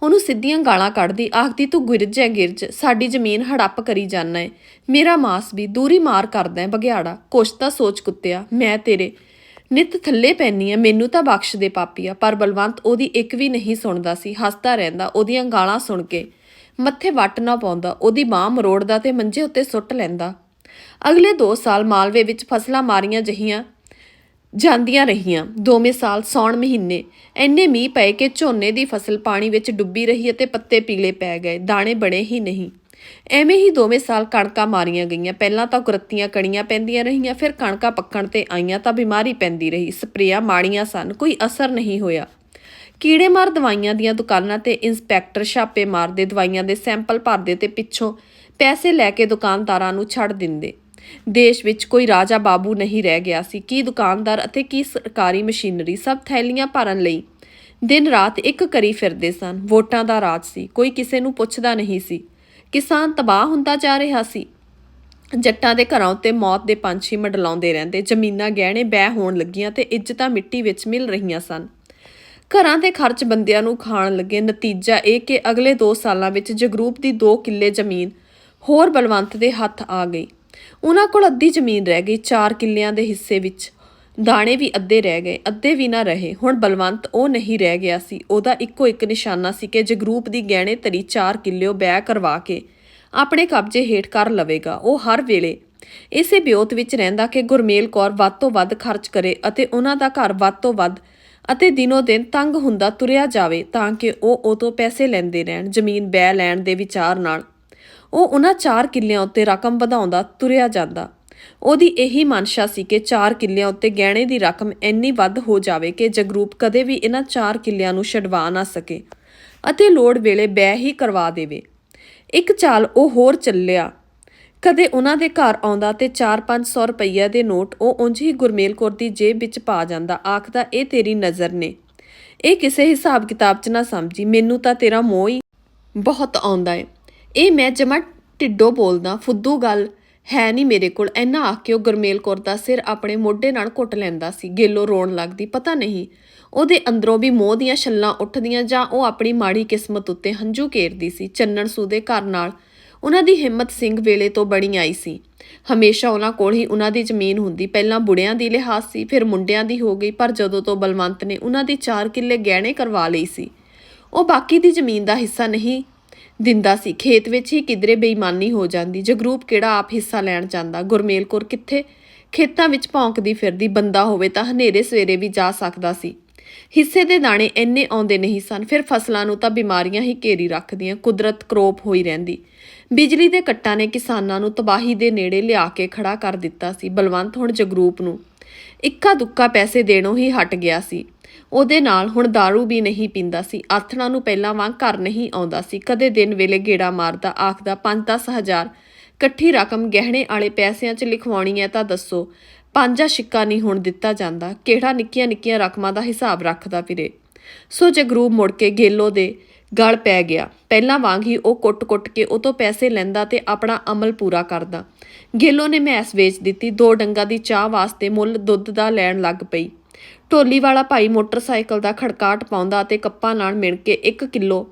ਉਹਨੂੰ ਸਿੱਧੀਆਂ ਗਾਲਾਂ ਕੱਢਦੀ, ਆਖਦੀ, ਤੂੰ ਗਿਰਜ ਹੈ ਗਿਰਜ, ਸਾਡੀ ਜ਼ਮੀਨ ਹੜੱਪ ਕਰੀ ਜਾਂਦਾ ਏ। ਮੇਰਾ ਮਾਸ ਵੀ ਦੂਰੀ ਮਾਰ ਕਰਦਾ ਏ ਬਗਿਆੜਾ ਕੁਛ ਤਾਂ ਸੋਚ ਕੁੱਤਿਆ, ਮੈਂ ਤੇਰੇ ਨਿਤ ਥੱਲੇ ਪੈਣੀ ਆ, ਮੈਨੂੰ ਤਾਂ ਬਖਸ਼ ਦੇ ਪਾਪੀਆ ਪਰ ਬਲਵੰਤ ਉਹਦੀ ਇੱਕ ਵੀ ਨਹੀਂ ਸੁਣਦਾ ਸੀ, ਹੱਸਦਾ ਰਹਿੰਦਾ, ਉਹਦੀਆਂ ਗਾਲਾਂ ਸੁਣ ਕੇ। ਮੱਥੇ ਵੱਟ ਨਾ ਪਾਉਂਦਾ, ਉਹਦੀ ਬਾਹ ਮਰੋੜਦਾ ਤੇ ਮੰਜੇ ਉੱਤੇ ਸੁੱਟ ਲੈਂਦਾ। ਅਗਲੇ 2 ਸਾਲ ਮਾਲਵੇ ਵਿੱਚ ਫਸਲਾਂ ਮਾਰੀਆਂ ਜਹੀਆਂ, ਜਾਂਦੀਆਂ ਰਹੀਆਂ, ਦੋਵੇਂ ਸਾਲ ਸੌਣ ਮਹੀਨੇ ਐਨੇ ਮੀਂਹ ਪਏ ਕਿ ਝੋਨੇ ਦੀ ਫਸਲ ਪਾਣੀ ਵਿੱਚ ਡੁੱਬੀ ਰਹੀ ਅਤੇ ਪੱਤੇ ਪੀਲੇ ਪੈ ਗਏ, ਦਾਣੇ ਬਣੇ ਹੀ ਨਹੀਂ। ਐਵੇਂ ਹੀ ਦੋਵੇਂ ਸਾਲ ਕਣਕਾਂ ਮਾਰੀਆਂ ਗਈਆਂ। ਪਹਿਲਾਂ ਤਾਂ ਕੁਰਤੀਆਂ ਕਣੀਆਂ ਪੈਂਦੀਆਂ ਰਹੀਆਂ, ਫਿਰ ਕਣਕਾਂ ਪੱਕਣ ਤੇ ਆਈਆਂ ਤਾਂ ਬਿਮਾਰੀ ਪੈਂਦੀ ਰਹੀ। ਸਪਰੇਆਂ ਮਾੜੀਆਂ ਸਨ, ਕੋਈ ਅਸਰ ਨਹੀਂ ਹੋਇਆ। ਕੀੜੇਮਾਰ ਦਵਾਈਆਂ ਦੀਆਂ ਦੁਕਾਨਾਂ ਤੇ ਇੰਸਪੈਕਟਰ ਛਾਪੇ ਮਾਰਦੇ, ਦਵਾਈਆਂ ਦੇ ਸੈਂਪਲ ਭਰਦੇ ਤੇ ਪਿੱਛੋਂ ਪੈਸੇ ਲੈ ਕੇ ਦੁਕਾਨਦਾਰਾਂ ਨੂੰ ਛੱਡ ਦਿੰਦੇ। ਦੇਸ਼ ਵਿੱਚ ਕੋਈ ਰਾਜਾ ਬਾਬੂ ਨਹੀਂ ਰਹਿ ਗਿਆ ਸੀ। ਕੀ ਦੁਕਾਨਦਾਰ ਅਤੇ ਕੀ ਸਰਕਾਰੀ ਮਸ਼ੀਨਰੀ ਸਭ ਥੈਲੀਆਂ ਭਰਨ ਲਈ ਦਿਨ ਰਾਤ ਇੱਕ ਕਰੀ ਫਿਰਦੇ ਸਨ। ਵੋਟਾਂ ਦਾ ਰਾਜ ਸੀ, ਕੋਈ ਕਿਸੇ ਨੂੰ ਪੁੱਛਦਾ ਨਹੀਂ ਸੀ। ਕਿਸਾਨ ਤਬਾਹ ਹੁੰਦਾ ਜਾ ਰਿਹਾ ਸੀ। ਜੱਟਾਂ ਦੇ ਘਰਾਂ ਉੱਤੇ ਮੌਤ ਦੇ ਪੰਛੀ ਮਡਲਾਉਂਦੇ ਰਹਿੰਦੇ। ਜ਼ਮੀਨਾਂ ਗਹਿਣੇ ਬਹਿ ਹੋਣ ਲੱਗੀਆਂ ਤੇ ਇੱਜ਼ਤਾਂ ਮਿੱਟੀ ਵਿੱਚ ਮਿਲ ਰਹੀਆਂ ਸਨ। ਘਰਾਂ ਦੇ ਖਰਚ ਬੰਦਿਆਂ ਨੂੰ ਖਾਣ ਲੱਗੇ। ਨਤੀਜਾ ਇਹ ਕਿ ਅਗਲੇ 2 ਸਾਲਾਂ ਵਿੱਚ ਜਗਰੂਪ ਦੀ 2 ਕਿੱਲੇ ਜ਼ਮੀਨ ਹੋਰ ਬਲਵੰਤ ਦੇ ਹੱਥ ਆ ਗਈ। ਉਹਨਾਂ ਕੋਲ ਅੱਧੀ ਜ਼ਮੀਨ ਰਹਿ ਗਈ 4 ਕਿੱਲਿਆਂ ਦੇ ਹਿੱਸੇ ਵਿੱਚ। ਦਾਣੇ ਵੀ ਅੱਧੇ ਰਹਿ ਗਏ, ਅੱਧੇ ਵੀ ਨਾ ਰਹੇ। ਹੁਣ ਬਲਵੰਤ ਉਹ ਨਹੀਂ ਰਹਿ ਗਿਆ ਸੀ। ਉਹਦਾ ਇੱਕੋ ਇੱਕ ਨਿਸ਼ਾਨਾ ਸੀ ਕਿ ਜਗਰੂਪ ਦੀ ਗਹਿਣੇ ਧਰੀ 4 ਕਿੱਲਿਓ ਬੈ ਕਰਵਾ ਕੇ ਆਪਣੇ ਕਬਜ਼ੇ ਹੇਠ ਕਰ ਲਵੇਗਾ। ਉਹ ਹਰ ਵੇਲੇ ਇਸੇ ਬਿਓਤ ਵਿੱਚ ਰਹਿੰਦਾ ਕਿ ਗੁਰਮੇਲ ਕੌਰ ਵੱਧ ਤੋਂ ਵੱਧ ਖਰਚ ਕਰੇ ਅਤੇ ਉਹਨਾਂ ਦਾ ਘਰ ਵੱਧ ਤੋਂ ਵੱਧ ਅਤੇ ਦਿਨੋ ਦਿਨ ਤੰਗ ਹੁੰਦਾ ਤੁਰਿਆ ਜਾਵੇ ਤਾਂ ਕਿ ਉਹ ਉਹ ਤੋਂ ਪੈਸੇ ਲੈਂਦੇ ਰਹਿਣ, ਜ਼ਮੀਨ ਬੈ ਲੈਣ ਦੇ ਵਿਚਾਰ ਨਾਲ। ਉਹ ਉਹਨਾਂ 4 ਕਿੱਲਿਆਂ ਉੱਤੇ ਰਕਮ ਵਧਾਉਂਦਾ ਤੁਰਿਆ ਜਾਂਦਾ। ਉਹਦੀ ਇਹੀ ਮਨਸ਼ਾ ਸੀ ਕਿ 4 ਕਿੱਲਿਆਂ ਉੱਤੇ ਗਹਿਣੇ ਦੀ ਰਕਮ ਇੰਨੀ ਵੱਧ ਹੋ ਜਾਵੇ ਕਿ ਜਗਰੂਪ ਕਦੇ ਵੀ ਇਹਨਾਂ 4 ਕਿੱਲਿਆਂ ਨੂੰ ਛਡਵਾ ਨਾ ਸਕੇ ਅਤੇ ਲੋੜ ਵੇਲੇ ਬੈ ਹੀ ਕਰਵਾ ਦੇਵੇ। ਇੱਕ ਚਾਲ ਉਹ ਹੋਰ ਚੱਲਿਆ। ਕਦੇ ਉਹਨਾਂ ਦੇ ਘਰ ਆਉਂਦਾ ਤੇ 4-500 ਰੁਪਈਆ ਦੇ ਨੋਟ ਉਹ ਉਂਝ ਹੀ ਗੁਰਮੇਲ ਕੌਰ ਦੀ ਜੇਬ ਵਿੱਚ ਪਾ ਜਾਂਦਾ, ਆਖਦਾ, ਇਹ ਤੇਰੀ ਨਜ਼ਰ ਨੇ। ਇਹ ਕਿਸੇ ਹਿਸਾਬ ਕਿਤਾਬ 'ਚ ਨਾ ਸਮਝੀ, ਮੈਨੂੰ ਤਾਂ ਤੇਰਾ ਮੋਹ ਹੀ ਬਹੁਤ ਆਉਂਦਾ ਏ। ਇਹ ਮੈਂ ਜਮਾ ਢਿੱਡੋਂ ਬੋਲਦਾ, ਫੁੱਦੂ ਗੱਲ ਹੈ ਨਹੀਂ ਮੇਰੇ ਕੋਲ। ਐਨਾ ਆਖ ਕੇ ਉਹ ਗੁਰਮੇਲ ਕੌਰ ਦਾ ਸਿਰ ਆਪਣੇ ਮੋਢੇ ਨਾਲ ਘੁੱਟ ਲੈਂਦਾ ਸੀ। ਗੇਲੋ ਰੋਣ ਲੱਗਦੀ, ਪਤਾ ਨਹੀਂ, ਉਹਦੇ ਅੰਦਰੋਂ ਵੀ ਮੋਹ ਦੀਆਂ ਛੱਲਾਂ ਉੱਠਦੀਆਂ ਜਾਂ ਉਹ ਆਪਣੀ ਮਾੜੀ ਕਿਸਮਤ ਉੱਤੇ ਹੰਝੂ ਘੇਰਦੀ ਸੀ। ਚੰਨਣ ਸੂ ਦੇ ਘਰ ਨਾਲ ਉਹਨਾਂ ਦੀ ਹਿੰਮਤ ਸਿੰਘ ਵੇਲੇ ਤੋਂ ਬਣੀ ਆਈ ਸੀ। ਹਮੇਸ਼ਾ ਉਹਨਾਂ ਕੋਲ ਹੀ ਉਹਨਾਂ ਦੀ ਜ਼ਮੀਨ ਹੁੰਦੀ। ਪਹਿਲਾਂ ਬੁੜਿਆਂ ਦੀ ਲਿਹਾਜ਼ ਸੀ, ਫਿਰ ਮੁੰਡਿਆਂ ਦੀ ਹੋ ਗਈ, ਪਰ ਜਦੋਂ ਤੋਂ ਬਲਵੰਤ ਨੇ ਉਹਨਾਂ ਦੀ 4 ਕਿੱਲੇ ਗਹਿਣੇ ਕਰਵਾ ਲਈ ਸੀ, ਉਹ ਬਾਕੀ ਦੀ ਜ਼ਮੀਨ ਦਾ ਹਿੱਸਾ ਨਹੀਂ ਦਿੰਦਾ ਸੀ। ਖੇਤ ਵਿੱਚ ਹੀ ਕਿਧਰੇ ਬੇਈਮਾਨੀ ਹੋ ਜਾਂਦੀ। ਜਗਰੂਪ ਕਿਹੜਾ ਆਪ ਹਿੱਸਾ ਲੈਣ ਜਾਂਦਾ? ਗੁਰਮੇਲ ਕੌਰ ਕਿੱਥੇ? ਖੇਤਾਂ ਵਿੱਚ ਭੌਂਕਦੀ ਫਿਰਦੀ। ਬੰਦਾ ਹੋਵੇ ਤਾਂ ਹਨੇਰੇ ਸਵੇਰੇ ਵੀ ਜਾ ਸਕਦਾ ਸੀ। ਹਿੱਸੇ ਦੇ ਦਾਣੇ ਇੰਨੇ ਆਉਂਦੇ ਨਹੀਂ ਸਨ। ਫਿਰ ਫਸਲਾਂ ਨੂੰ ਤਾਂ ਬਿਮਾਰੀਆਂ ਹੀ ਘੇਰੀ ਰੱਖਦੀਆਂ। ਕੁਦਰਤ ਕਰੋਪ ਹੋਈ ਰਹਿੰਦੀ। ਬਿਜਲੀ ਦੇ ਕੱਟਾਂ ਨੇ ਕਿਸਾਨਾਂ ਨੂੰ ਤਬਾਹੀ ਦੇ ਨੇੜੇ ਲਿਆ ਕੇ ਖੜਾ ਕਰ ਦਿੱਤਾ ਸੀ। ਬਲਵੰਤ ਹੁਣ ਜਗਰੂਪ ਨੂੰ ਇੱਕਾ ਦੁੱਕਾ ਪੈਸੇ ਦੇਣੋਂ ਹੀ ਹਟ ਗਿਆ ਸੀ। ਉਹਦੇ ਨਾਲ ਹੁਣ दारू ਵੀ ਨਹੀਂ ਪੀਂਦਾ ਸੀ। ਆਥਣਾ ਨੂੰ ਪਹਿਲਾਂ ਵਾਂਗ ਘਰ ਨਹੀਂ ਆਉਂਦਾ ਸੀ। ਕਦੇ ਦਿਨ ਵੇਲੇ ਗੇੜਾ ਮਾਰਦਾ, ਆਖਦਾ 5-10 ਹਜ਼ਾਰ, ਇਕੱਠੀ ਰਕਮ ਗਹਿਣੇ ਵਾਲੇ ਪੈਸਿਆਂ 'ਚ ਲਿਖਵਾਉਣੀ ਹੈ ਤਾਂ ਦੱਸੋ। ਪੰਜਾ ਸਿੱਕਾ ਨਹੀਂ ਹੁਣ ਦਿੱਤਾ ਜਾਂਦਾ। ਕਿਹੜਾ ਨਿੱਕੀਆਂ ਨਿੱਕੀਆਂ ਰਕਮਾਂ ਦਾ ਹਿਸਾਬ ਰੱਖਦਾ ਫਿਰੇ। ਸੋ ਜਗਰੂਪ ਮੁੜ ਕੇ ਗੇਲੋ ਦੇ ਗਲ ਪੈ ਗਿਆ, ਪਹਿਲਾਂ ਵਾਂਗ ਹੀ ਉਹ ਕੁੱਟ-ਕੁੱਟ ਕੇ ਉਹ ਤੋਂ ਪੈਸੇ ਲੈਂਦਾ ਤੇ ਆਪਣਾ ਅਮਲ ਪੂਰਾ ਕਰਦਾ। ਗੇਲੋ ਨੇ ਮੈਸ ਵੇਚ ਦਿੱਤੀ। ਦੋ ਡੰਗਾ ਦੀ ਚਾਹ ਵਾਸਤੇ ਮੁੱਲ ਦੁੱਧ ਦਾ ਲੈਣ ਲੱਗ ਪਈ। ਢੋਲੀ ਵਾਲਾ ਭਾਈ ਮੋਟਰਸਾਈਕਲ ਦਾ ਖੜਕਾਟ ਪਾਉਂਦਾ ਤੇ ਕੱਪਾਂ ਨਾਲ ਮਿਣ ਕੇ 1 ਕਿਲੋ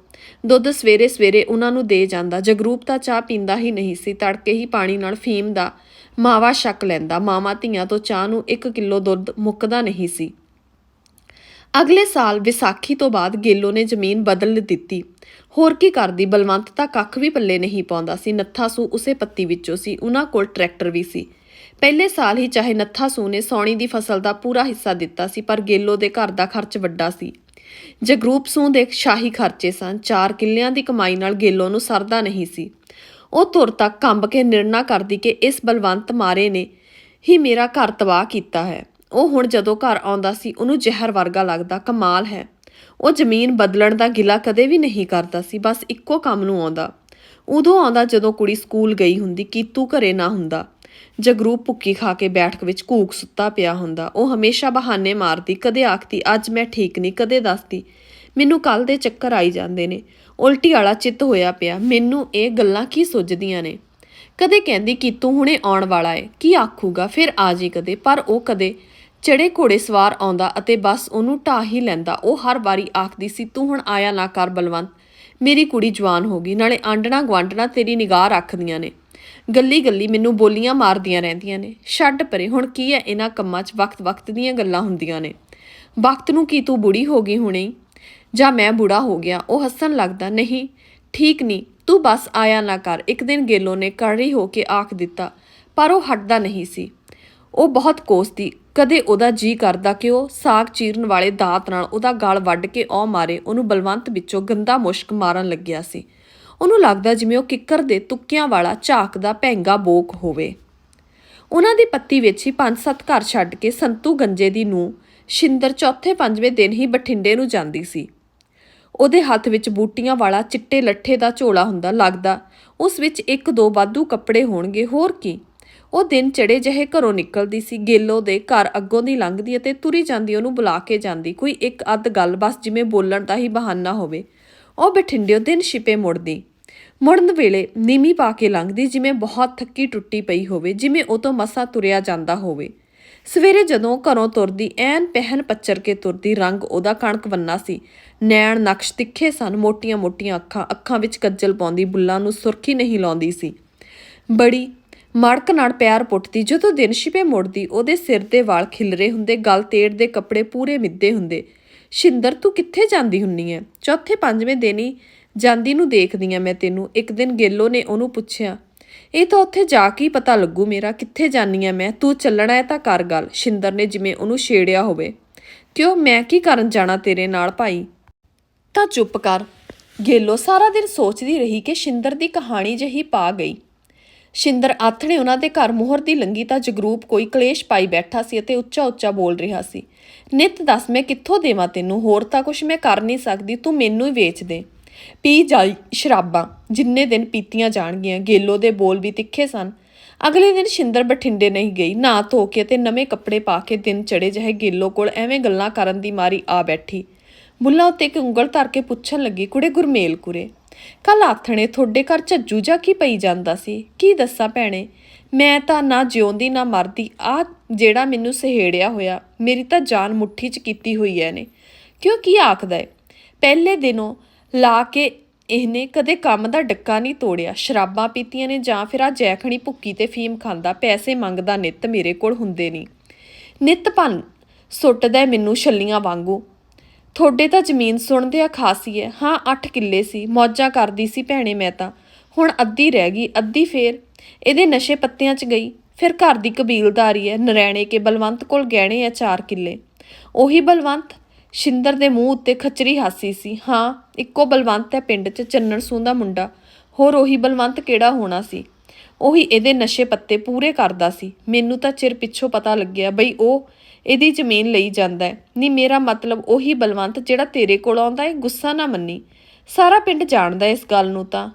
ਦੁੱਧ ਸਵੇਰੇ ਸਵੇਰੇ ਉਹਨਾਂ ਨੂੰ ਦੇ ਜਾਂਦਾ। ਜਗਰੂਪ ਤਾਂ ਚਾਹ ਪੀਂਦਾ ਹੀ ਨਹੀਂ ਸੀ, ਤੜਕੇ ਹੀ ਪਾਣੀ ਨਾਲ ਫੀਮ ਦਾ ਮਾਵਾ ਛਕ ਲੈਂਦਾ। ਮਾਮਾ ਧੀਆਂ ਤੋਂ ਚਾਹ ਨੂੰ 1 ਕਿਲੋ ਦੁੱਧ ਮੁੱਕਦਾ ਨਹੀਂ ਸੀ। ਅਗਲੇ ਸਾਲ ਵਿਸਾਖੀ ਤੋਂ ਬਾਅਦ ਗੇਲੋ ਨੇ ਜ਼ਮੀਨ ਬਦਲ ਦਿੱਤੀ। ਹੋਰ ਕੀ ਕਰਦੀ? ਬਲਵੰਤ ਤਾਂ ਕੱਖ ਵੀ ਪੱਲੇ ਨਹੀਂ ਪਾਉਂਦਾ ਸੀ। ਨੱਥਾ ਸੂ ਉਸੇ ਪੱਤੀ ਵਿੱਚੋਂ ਸੀ। ਉਹਨਾਂ ਕੋਲ ਟਰੈਕਟਰ ਵੀ ਸੀ। ਪਹਿਲੇ ਸਾਲ ਹੀ ਚਾਹੇ ਨੱਥਾ ਸੂ ਨੇ ਸੌਣੀ ਦੀ ਫਸਲ ਦਾ ਪੂਰਾ ਹਿੱਸਾ ਦਿੱਤਾ ਸੀ, ਪਰ ਗੇਲੋ ਦੇ ਘਰ ਦਾ ਖਰਚ ਵੱਡਾ ਸੀ। ਜਗਰੂਪ ਸੂ ਦੇ ਸ਼ਾਹੀ ਖਰਚੇ ਸਨ 4 ਕਿੱਲਿਆਂ ਦੀ ਕਮਾਈ ਨਾਲ ਗੇਲੋ ਨੂੰ ਸਰਦਾ ਨਹੀਂ ਸੀ। ਉਹ ਤੁਰ ਤੱਕ ਕੰਬ ਕੇ ਨਿਰਣਾ ਕਰਦੀ ਕਿ ਇਸ ਬਲਵੰਤ ਮਾਰੇ ਨੇ ਹੀ ਮੇਰਾ ਘਰ ਤਬਾਹ ਕੀਤਾ ਹੈ। ਉਹ ਹੁਣ ਜਦੋਂ ਘਰ ਆਉਂਦਾ ਸੀ, ਉਹਨੂੰ ਜ਼ਹਿਰ ਵਰਗਾ ਲੱਗਦਾ, ਕਮਾਲ ਹੈ। ਉਹ ਜ਼ਮੀਨ ਬਦਲਣ ਦਾ ਗਿਲਾ ਕਦੇ ਵੀ ਨਹੀਂ ਕਰਦਾ ਸੀ, ਬਸ ਇੱਕੋ ਕੰਮ ਨੂੰ ਆਉਂਦਾ। ਉਦੋਂ ਆਉਂਦਾ ਜਦੋਂ ਕੁੜੀ ਸਕੂਲ ਗਈ ਹੁੰਦੀ ਕੀਤੂ ਘਰੇ ਨਾ ਹੁੰਦਾ। ਜਗਰੂਪ ਭੁੱਕੀ ਖਾ ਕੇ ਬੈਠਕ ਵਿੱਚ ਘੂਕ ਸੁੱਤਾ ਪਿਆ ਹੁੰਦਾ। ਉਹ ਹਮੇਸ਼ਾ ਬਹਾਨੇ ਮਾਰਦੀ, ਕਦੇ ਆਖਦੀ, ਅੱਜ ਮੈਂ ਠੀਕ ਨਹੀਂ, ਕਦੇ ਦੱਸਦੀ। ਮੈਨੂੰ ਕੱਲ ਦੇ ਚੱਕਰ ਆਈ ਜਾਂਦੇ ਨੇ। ਉਲਟੀ ਵਾਲਾ ਚਿੱਤ ਹੋਇਆ ਪਿਆ, ਮੈਨੂੰ ਇਹ ਗੱਲਾਂ ਕੀ ਸੁੱਝਦੀਆਂ ਨੇ? ਕਦੇ ਕਹਿੰਦੀ ਕਿ ਤੂੰ ਹੁਣੇ ਆਉਣ ਵਾਲਾ ਏ, ਕੀ ਆਖੂਗਾ, ਫਿਰ ਆ ਜੀ ਕਦੇ, ਪਰ ਉਹ ਕਦੇ ਚੜੇ ਘੋੜੇ ਸਵਾਰ ਆਉਂਦਾ ਅਤੇ ਬਸ ਉਹਨੂੰ ਢਾਹ ਹੀ ਲੈਂਦਾ। ਉਹ ਹਰ ਵਾਰੀ ਆਖਦੀ ਸੀ, ਤੂੰ ਹੁਣ ਆਇਆ ਨਾ ਕਰ ਬਲਵੰਤ, ਮੇਰੀ ਕੁੜੀ ਜਵਾਨ ਹੋ ਗਈ, ਨਾਲੇ ਆਂਡਣਾ ਗਵਾਂਡਣਾ ਤੇਰੀ ਨਿਗਾਹ ਰੱਖਦੀਆਂ ਨੇ। ਗੱਲੀ ਗੱਲੀ ਮੈਨੂੰ ਬੋਲੀਆਂ ਮਾਰਦੀਆਂ ਰਹਿੰਦੀਆਂ ਨੇ। ਛੱਡ ਪਰੇ, ਹੁਣ ਕੀ ਹੈ ਇਹਨਾਂ ਕੰਮਾਂ 'ਚ ਵਕਤ-ਵਕਤ ਦੀਆਂ ਗੱਲਾਂ ਹੁੰਦੀਆਂ ਨੇ? ਵਕਤ ਨੂੰ ਕੀ ਤੂੰ ਬੁੜੀ ਹੋ ਗਈ ਹੁਣੇ? ਜਾਂ ਮੈਂ ਬੁੜਾ ਹੋ ਗਿਆ? ਉਹ ਹੱਸਣ ਲੱਗਦਾ, ਨਹੀਂ, ਠੀਕ ਨਹੀਂ ਤੂੰ ਬਸ ਆਇਆ ਨਾ ਕਰ। ਇੱਕ ਦਿਨ ਗੇਲੋ ਨੇ ਕੜਰੀ ਹੋ ਕੇ ਆਖ ਦਿੱਤਾ, ਪਰ ਉਹ ਹਟਦਾ ਨਹੀਂ ਸੀ। ਉਹ ਬਹੁਤ ਕੋਸਦੀ, ਕਦੇ ਉਹਦਾ ਜੀ ਕਰਦਾ ਕਿ ਉਹ ਸਾਗ ਚੀਰਨ ਵਾਲੇ ਦਾਤ ਨਾਲ ਉਹਦਾ ਗਾਲ ਵੱਢ ਕੇ ਉਹ ਮਾਰੇ? ਉਹਨੂੰ ਬਲਵੰਤ ਵਿੱਚੋਂ ਗੰਦਾ ਮੁਸ਼ਕ ਮਾਰਨ ਲੱਗਿਆ ਸੀ। ਉਹਨੂੰ ਲੱਗਦਾ ਜਿਵੇਂ ਉਹ ਕਿੱਕਰ ਦੇ ਤੁੱਕਿਆਂ ਵਾਲਾ ਝਾਕਦਾ ਭੈਂਗਾ ਬੋਕ ਹੋਵੇ। ਉਹਨਾਂ ਦੀ ਪੱਤੀ ਵਿੱਚ ਹੀ ਪੰਜ ਸੱਤ ਘਰ ਛੱਡ ਕੇ ਸੰਤੂ ਗੰਜੇ ਦੀ ਨੂੰ ਸ਼ਿੰਦਰ ਚੌਥੇ ਪੰਜਵੇਂ ਦਿਨ ਹੀ ਬਠਿੰਡੇ ਨੂੰ ਜਾਂਦੀ ਸੀ। ਉਹਦੇ ਹੱਥ ਵਿੱਚ ਬੂਟੀਆਂ ਵਾਲਾ ਚਿੱਟੇ ਲੱਠੇ ਦਾ ਝੋਲਾ ਹੁੰਦਾ ਲੱਗਦਾ, ਉਸ ਵਿੱਚ ਇੱਕ ਦੋ ਵਾਧੂ ਕੱਪੜੇ ਹੋਣਗੇ, ਹੋਰ ਕੀ। ਉਹ ਦਿਨ ਚੜੇ ਜਿਹੇ ਘਰੋਂ ਨਿਕਲਦੀ ਸੀ, ਗੇਲੋ ਦੇ ਘਰ ਅੱਗੋਂ ਦੀ ਲੰਘਦੀ ਅਤੇ ਤੁਰੀ ਜਾਂਦੀ, ਉਹਨੂੰ ਬੁਲਾ ਕੇ ਜਾਂਦੀ, ਕੋਈ ਇੱਕ ਅੱਧ ਗੱਲ ਬਸ ਜਿਵੇਂ ਬੋਲਣ ਦਾ ਹੀ ਬਹਾਨਾ ਹੋਵੇ। ਉਹ ਬਠਿੰਡਿਓ ਦਿਨ ਛਿਪੇ ਮੁੜਦੀ। ਮੁੜਨ ਵੇਲੇ ਨੀਮੀ ਪਾ ਕੇ ਲੰਘਦੀ ਜਿਵੇਂ ਬਹੁਤ ਥੱਕੀ ਟੁੱਟੀ ਪਈ ਹੋਵੇ, ਜਿਵੇਂ ਉਹ ਤੋਂ ਮਸਾ ਤੁਰਿਆ ਜਾਂਦਾ ਹੋਵੇ। ਸਵੇਰੇ ਜਦੋਂ ਘਰੋਂ ਤੁਰਦੀ, ਐਨ ਪਹਿਨ ਪੱਚਰ ਕੇ ਤੁਰਦੀ, ਰੰਗ ਉਹਦਾ ਕਣਕ ਵੰਨਾ ਸੀ। ਨੈਣ ਨਕਸ਼ ਤਿੱਖੇ ਸਨ, ਮੋਟੀਆਂ-ਮੋਟੀਆਂ ਅੱਖਾਂ ਅੱਖਾਂ ਵਿੱਚ ਕੱਜਲ ਪਾਉਂਦੀ, ਬੁੱਲਾਂ ਨੂੰ ਸੁਰਖੀ ਨਹੀਂ ਲਾਉਂਦੀ ਸੀ। ਬੜੀ ਮੜਕ ਨਾਲ ਪੈਰ ਪੁੱਟਦੀ, ਜਦੋਂ ਦਿਨ ਛਿਪੇ ਮੁੜਦੀ, ਉਹਦੇ ਸਿਰ ਦੇ ਵਾਲ ਖਿਲਰੇ ਹੁੰਦੇ, ਗਲ ਤੇੜ ਦੇ ਕੱਪੜੇ ਪੂਰੇ ਮਿੱਦੇ ਹੁੰਦੇ। ਸ਼ਿੰਦਰ, ਤੂੰ ਕਿੱਥੇ ਜਾਂਦੀ ਹੁੰਨੀ ਐ? ਚੌਥੇ ਪੰਜਵੇਂ ਦਿਨ ਹੀ ਜਾਂਦੀ ਨੂੰ ਦੇਖਦੀ ਆ ਮੈਂ ਤੈਨੂੰ। ਇੱਕ ਦਿਨ ਗੇਲੋ ਨੇ ਉਹਨੂੰ ਪੁੱਛਿਆ, ਇਹ ਤਾਂ ਉੱਥੇ ਜਾ ਕੇ ਹੀ ਪਤਾ ਲੱਗੂ ਮੇਰਾ, ਕਿੱਥੇ ਜਾਨੀ ਆ ਮੈਂ? ਤੂੰ ਚੱਲਣਾ ਹੈ ਤਾਂ ਕਰ ਗੱਲ, ਸ਼ਿੰਦਰ ਨੇ ਜਿਵੇਂ ਉਹਨੂੰ ਛੇੜਿਆ ਹੋਵੇ। ਕਿਉਂ, ਮੈਂ ਕੀ ਕਰਨ ਜਾਣਾ ਤੇਰੇ ਨਾਲ ਭਾਈ? ਤਾਂ ਚੁੱਪ ਕਰ। ਗੇਲੋ ਸਾਰਾ ਦਿਨ ਸੋਚਦੀ ਰਹੀ ਕਿ ਸ਼ਿੰਦਰ ਦੀ ਕਹਾਣੀ ਜਹੀ ਪਾ ਗਈ। ਸ਼ਿੰਦਰ ਆਥਣੇ ਉਹਨਾਂ ਦੇ ਘਰ ਮੋਹਰ ਦੀ ਲੰਗੀ ਤਾਂ ਜਗਰੂਪ ਕੋਈ ਕਲੇਸ਼ ਪਾਈ ਬੈਠਾ ਸੀ ਅਤੇ ਉੱਚਾ ਉੱਚਾ ਬੋਲ ਰਿਹਾ ਸੀ। ਨਿਤ ਦੱਸ ਮੈਂ ਕਿੱਥੋਂ ਦੇਵਾਂ ਤੈਨੂੰ? ਹੋਰ ਤਾਂ ਕੁਛ ਮੈਂ ਕਰ ਨਹੀਂ ਸਕਦੀ। ਤੂੰ ਮੈਨੂੰ ਹੀ ਵੇਚ ਦੇ। ਪੀ ਜਾਈ ਸ਼ਰਾਬਾਂ, ਜਿੰਨੇ ਦਿਨ ਪੀਤੀਆਂ ਜਾਣਗੀਆਂ। ਗੇਲੋ ਦੇ ਬੋਲ ਵੀ ਤਿੱਖੇ ਸਨ। ਅਗਲੇ ਦਿਨ ਸ਼ਿੰਦਰ ਬਠਿੰਡੇ ਨਹੀਂ ਗਈ। ਨਾ ਧੋ ਕੇ ਤੇ ਨਵੇਂ ਕੱਪੜੇ ਪਾ ਕੇ ਦਿਨ ਚੜੇ, ਜਿਹੇ ਗੇਲੋ ਕੋਲ ਐਵੇਂ ਗੱਲਾਂ ਕਰਨ ਦੀ ਮਾਰੀ ਆ ਬੈਠੀ। ਬੁੱਲਾ ਉੱਤੇ ਇੱਕ ਉਂਗਲ ਧਰ ਕੇ ਪੁੱਛਣ ਲੱਗੀ, ਕੁੜੇ ਗੁਰਮੇਲ ਕੁਰੇ? ਕੱਲ ਆਥਣੇ ਤੁਹਾਡੇ ਘਰ ਝੱਜੂ ਜਾ ਕੀ ਪਈ ਜਾਂਦਾ ਸੀ? ਕੀ ਦੱਸਾਂ ਭੈਣੇ? ਮੈਂ ਤਾਂ ਨਾ ਜਿਉਂਦੀ, ਨਾ ਮਰਦੀ ਆ ਜਿਹੜਾ ਮੈਨੂੰ ਸਹੇੜਿਆ ਹੋਇਆ, ਮੇਰੀ ਤਾਂ ਜਾਨ ਮੁੱਠੀ 'ਚ ਕੀਤੀ ਹੋਈ ਐ ਨੇ ਕਿਉਂ, ਕੀ ਆਖਦਾ ਏ? ਪਹਿਲੇ ਦਿਨੋਂ ਲਾ ਕੇ ਇਹਨੇ ਕਦੇ ਕੰਮ ਦਾ ਡੱਕਾ ਨਹੀਂ ਤੋੜਿਆ। ਸ਼ਰਾਬਾਂ ਪੀਤੀਆਂ ਨੇ ਜਾਂ ਫਿਰ ਆ ਜੈਖਣੀ ਭੁੱਕੀ ਤੇ ਫੀਮ ਖਾਂਦਾ, ਪੈਸੇ ਮੰਗਦਾ ਨਿੱਤ ਮੇਰੇ ਕੋਲ ਹੁੰਦੇ ਨਹੀਂ। ਨਿੱਤ ਭੰਨ ਸੁੱਟਦਾ ਮੈਨੂੰ ਛੱਲੀਆਂ ਵਾਂਗੂ। ਤੁਹਾਡੇ ਤਾਂ ਜ਼ਮੀਨ ਸੁਣਦੇ ਆ ਖਾਸੀ ਹੈ ਹਾਂ 8 ਕਿੱਲੇ ਸੀ, ਮੌਜਾਂ ਕਰਦੀ ਸੀ ਭੈਣੇ ਮੈਂ ਤਾਂ। ਹੁਣ ਅੱਧੀ ਰਹਿ ਗਈ, ਅੱਧੀ ਫੇਰ ਇਹਦੇ ਨਸ਼ੇ ਪੱਤਿਆਂ 'ਚ ਗਈ। ਫਿਰ ਘਰ ਦੀ ਕਬੀਲਦਾਰੀ ਹੈ। ਨਰੈਣੇ ਕੇ ਬਲਵੰਤ ਕੋਲ ਗਹਿਣੇ ਆ 4 ਕਿੱਲੇ। ਉਹੀ ਬਲਵੰਤ ਸ਼ਿੰਦਰ ਦੇ ਮੂੰਹ ਉੱਤੇ ਖਚਰੀ ਹਾਸੀ ਸੀ। ਹਾਂ, ਇੱਕੋ ਬਲਵੰਤ ਹੈ ਪਿੰਡ 'ਚ ਚੰਨਣ ਸੂੰ ਦਾ ਮੁੰਡਾ। ਹੋਰ ਉਹੀ ਬਲਵੰਤ ਕਿਹੜਾ ਹੋਣਾ ਸੀ? ਉਹੀ ਇਹਦੇ ਨਸ਼ੇ ਪੱਤੇ ਪੂਰੇ ਕਰਦਾ ਸੀ। ਮੈਨੂੰ ਤਾਂ ਚਿਰ ਪਿੱਛੋਂ ਪਤਾ ਲੱਗਿਆ, ਬਈ ਉਹ ਇਹਦੀ ਜ਼ਮੀਨ ਲਈ ਜਾਂਦਾ ਹੈ। ਨਹੀਂ ਮੇਰਾ ਮਤਲਬ ਉਹੀ ਬਲਵੰਤ ਜਿਹੜਾ ਤੇਰੇ ਕੋਲ ਆਉਂਦਾ ਹੈ, ਗੁੱਸਾ ਨਾ ਮੰਨੀ। ਸਾਰਾ ਪਿੰਡ ਜਾਣਦਾ ਇਸ ਗੱਲ ਨੂੰ ਤਾਂ।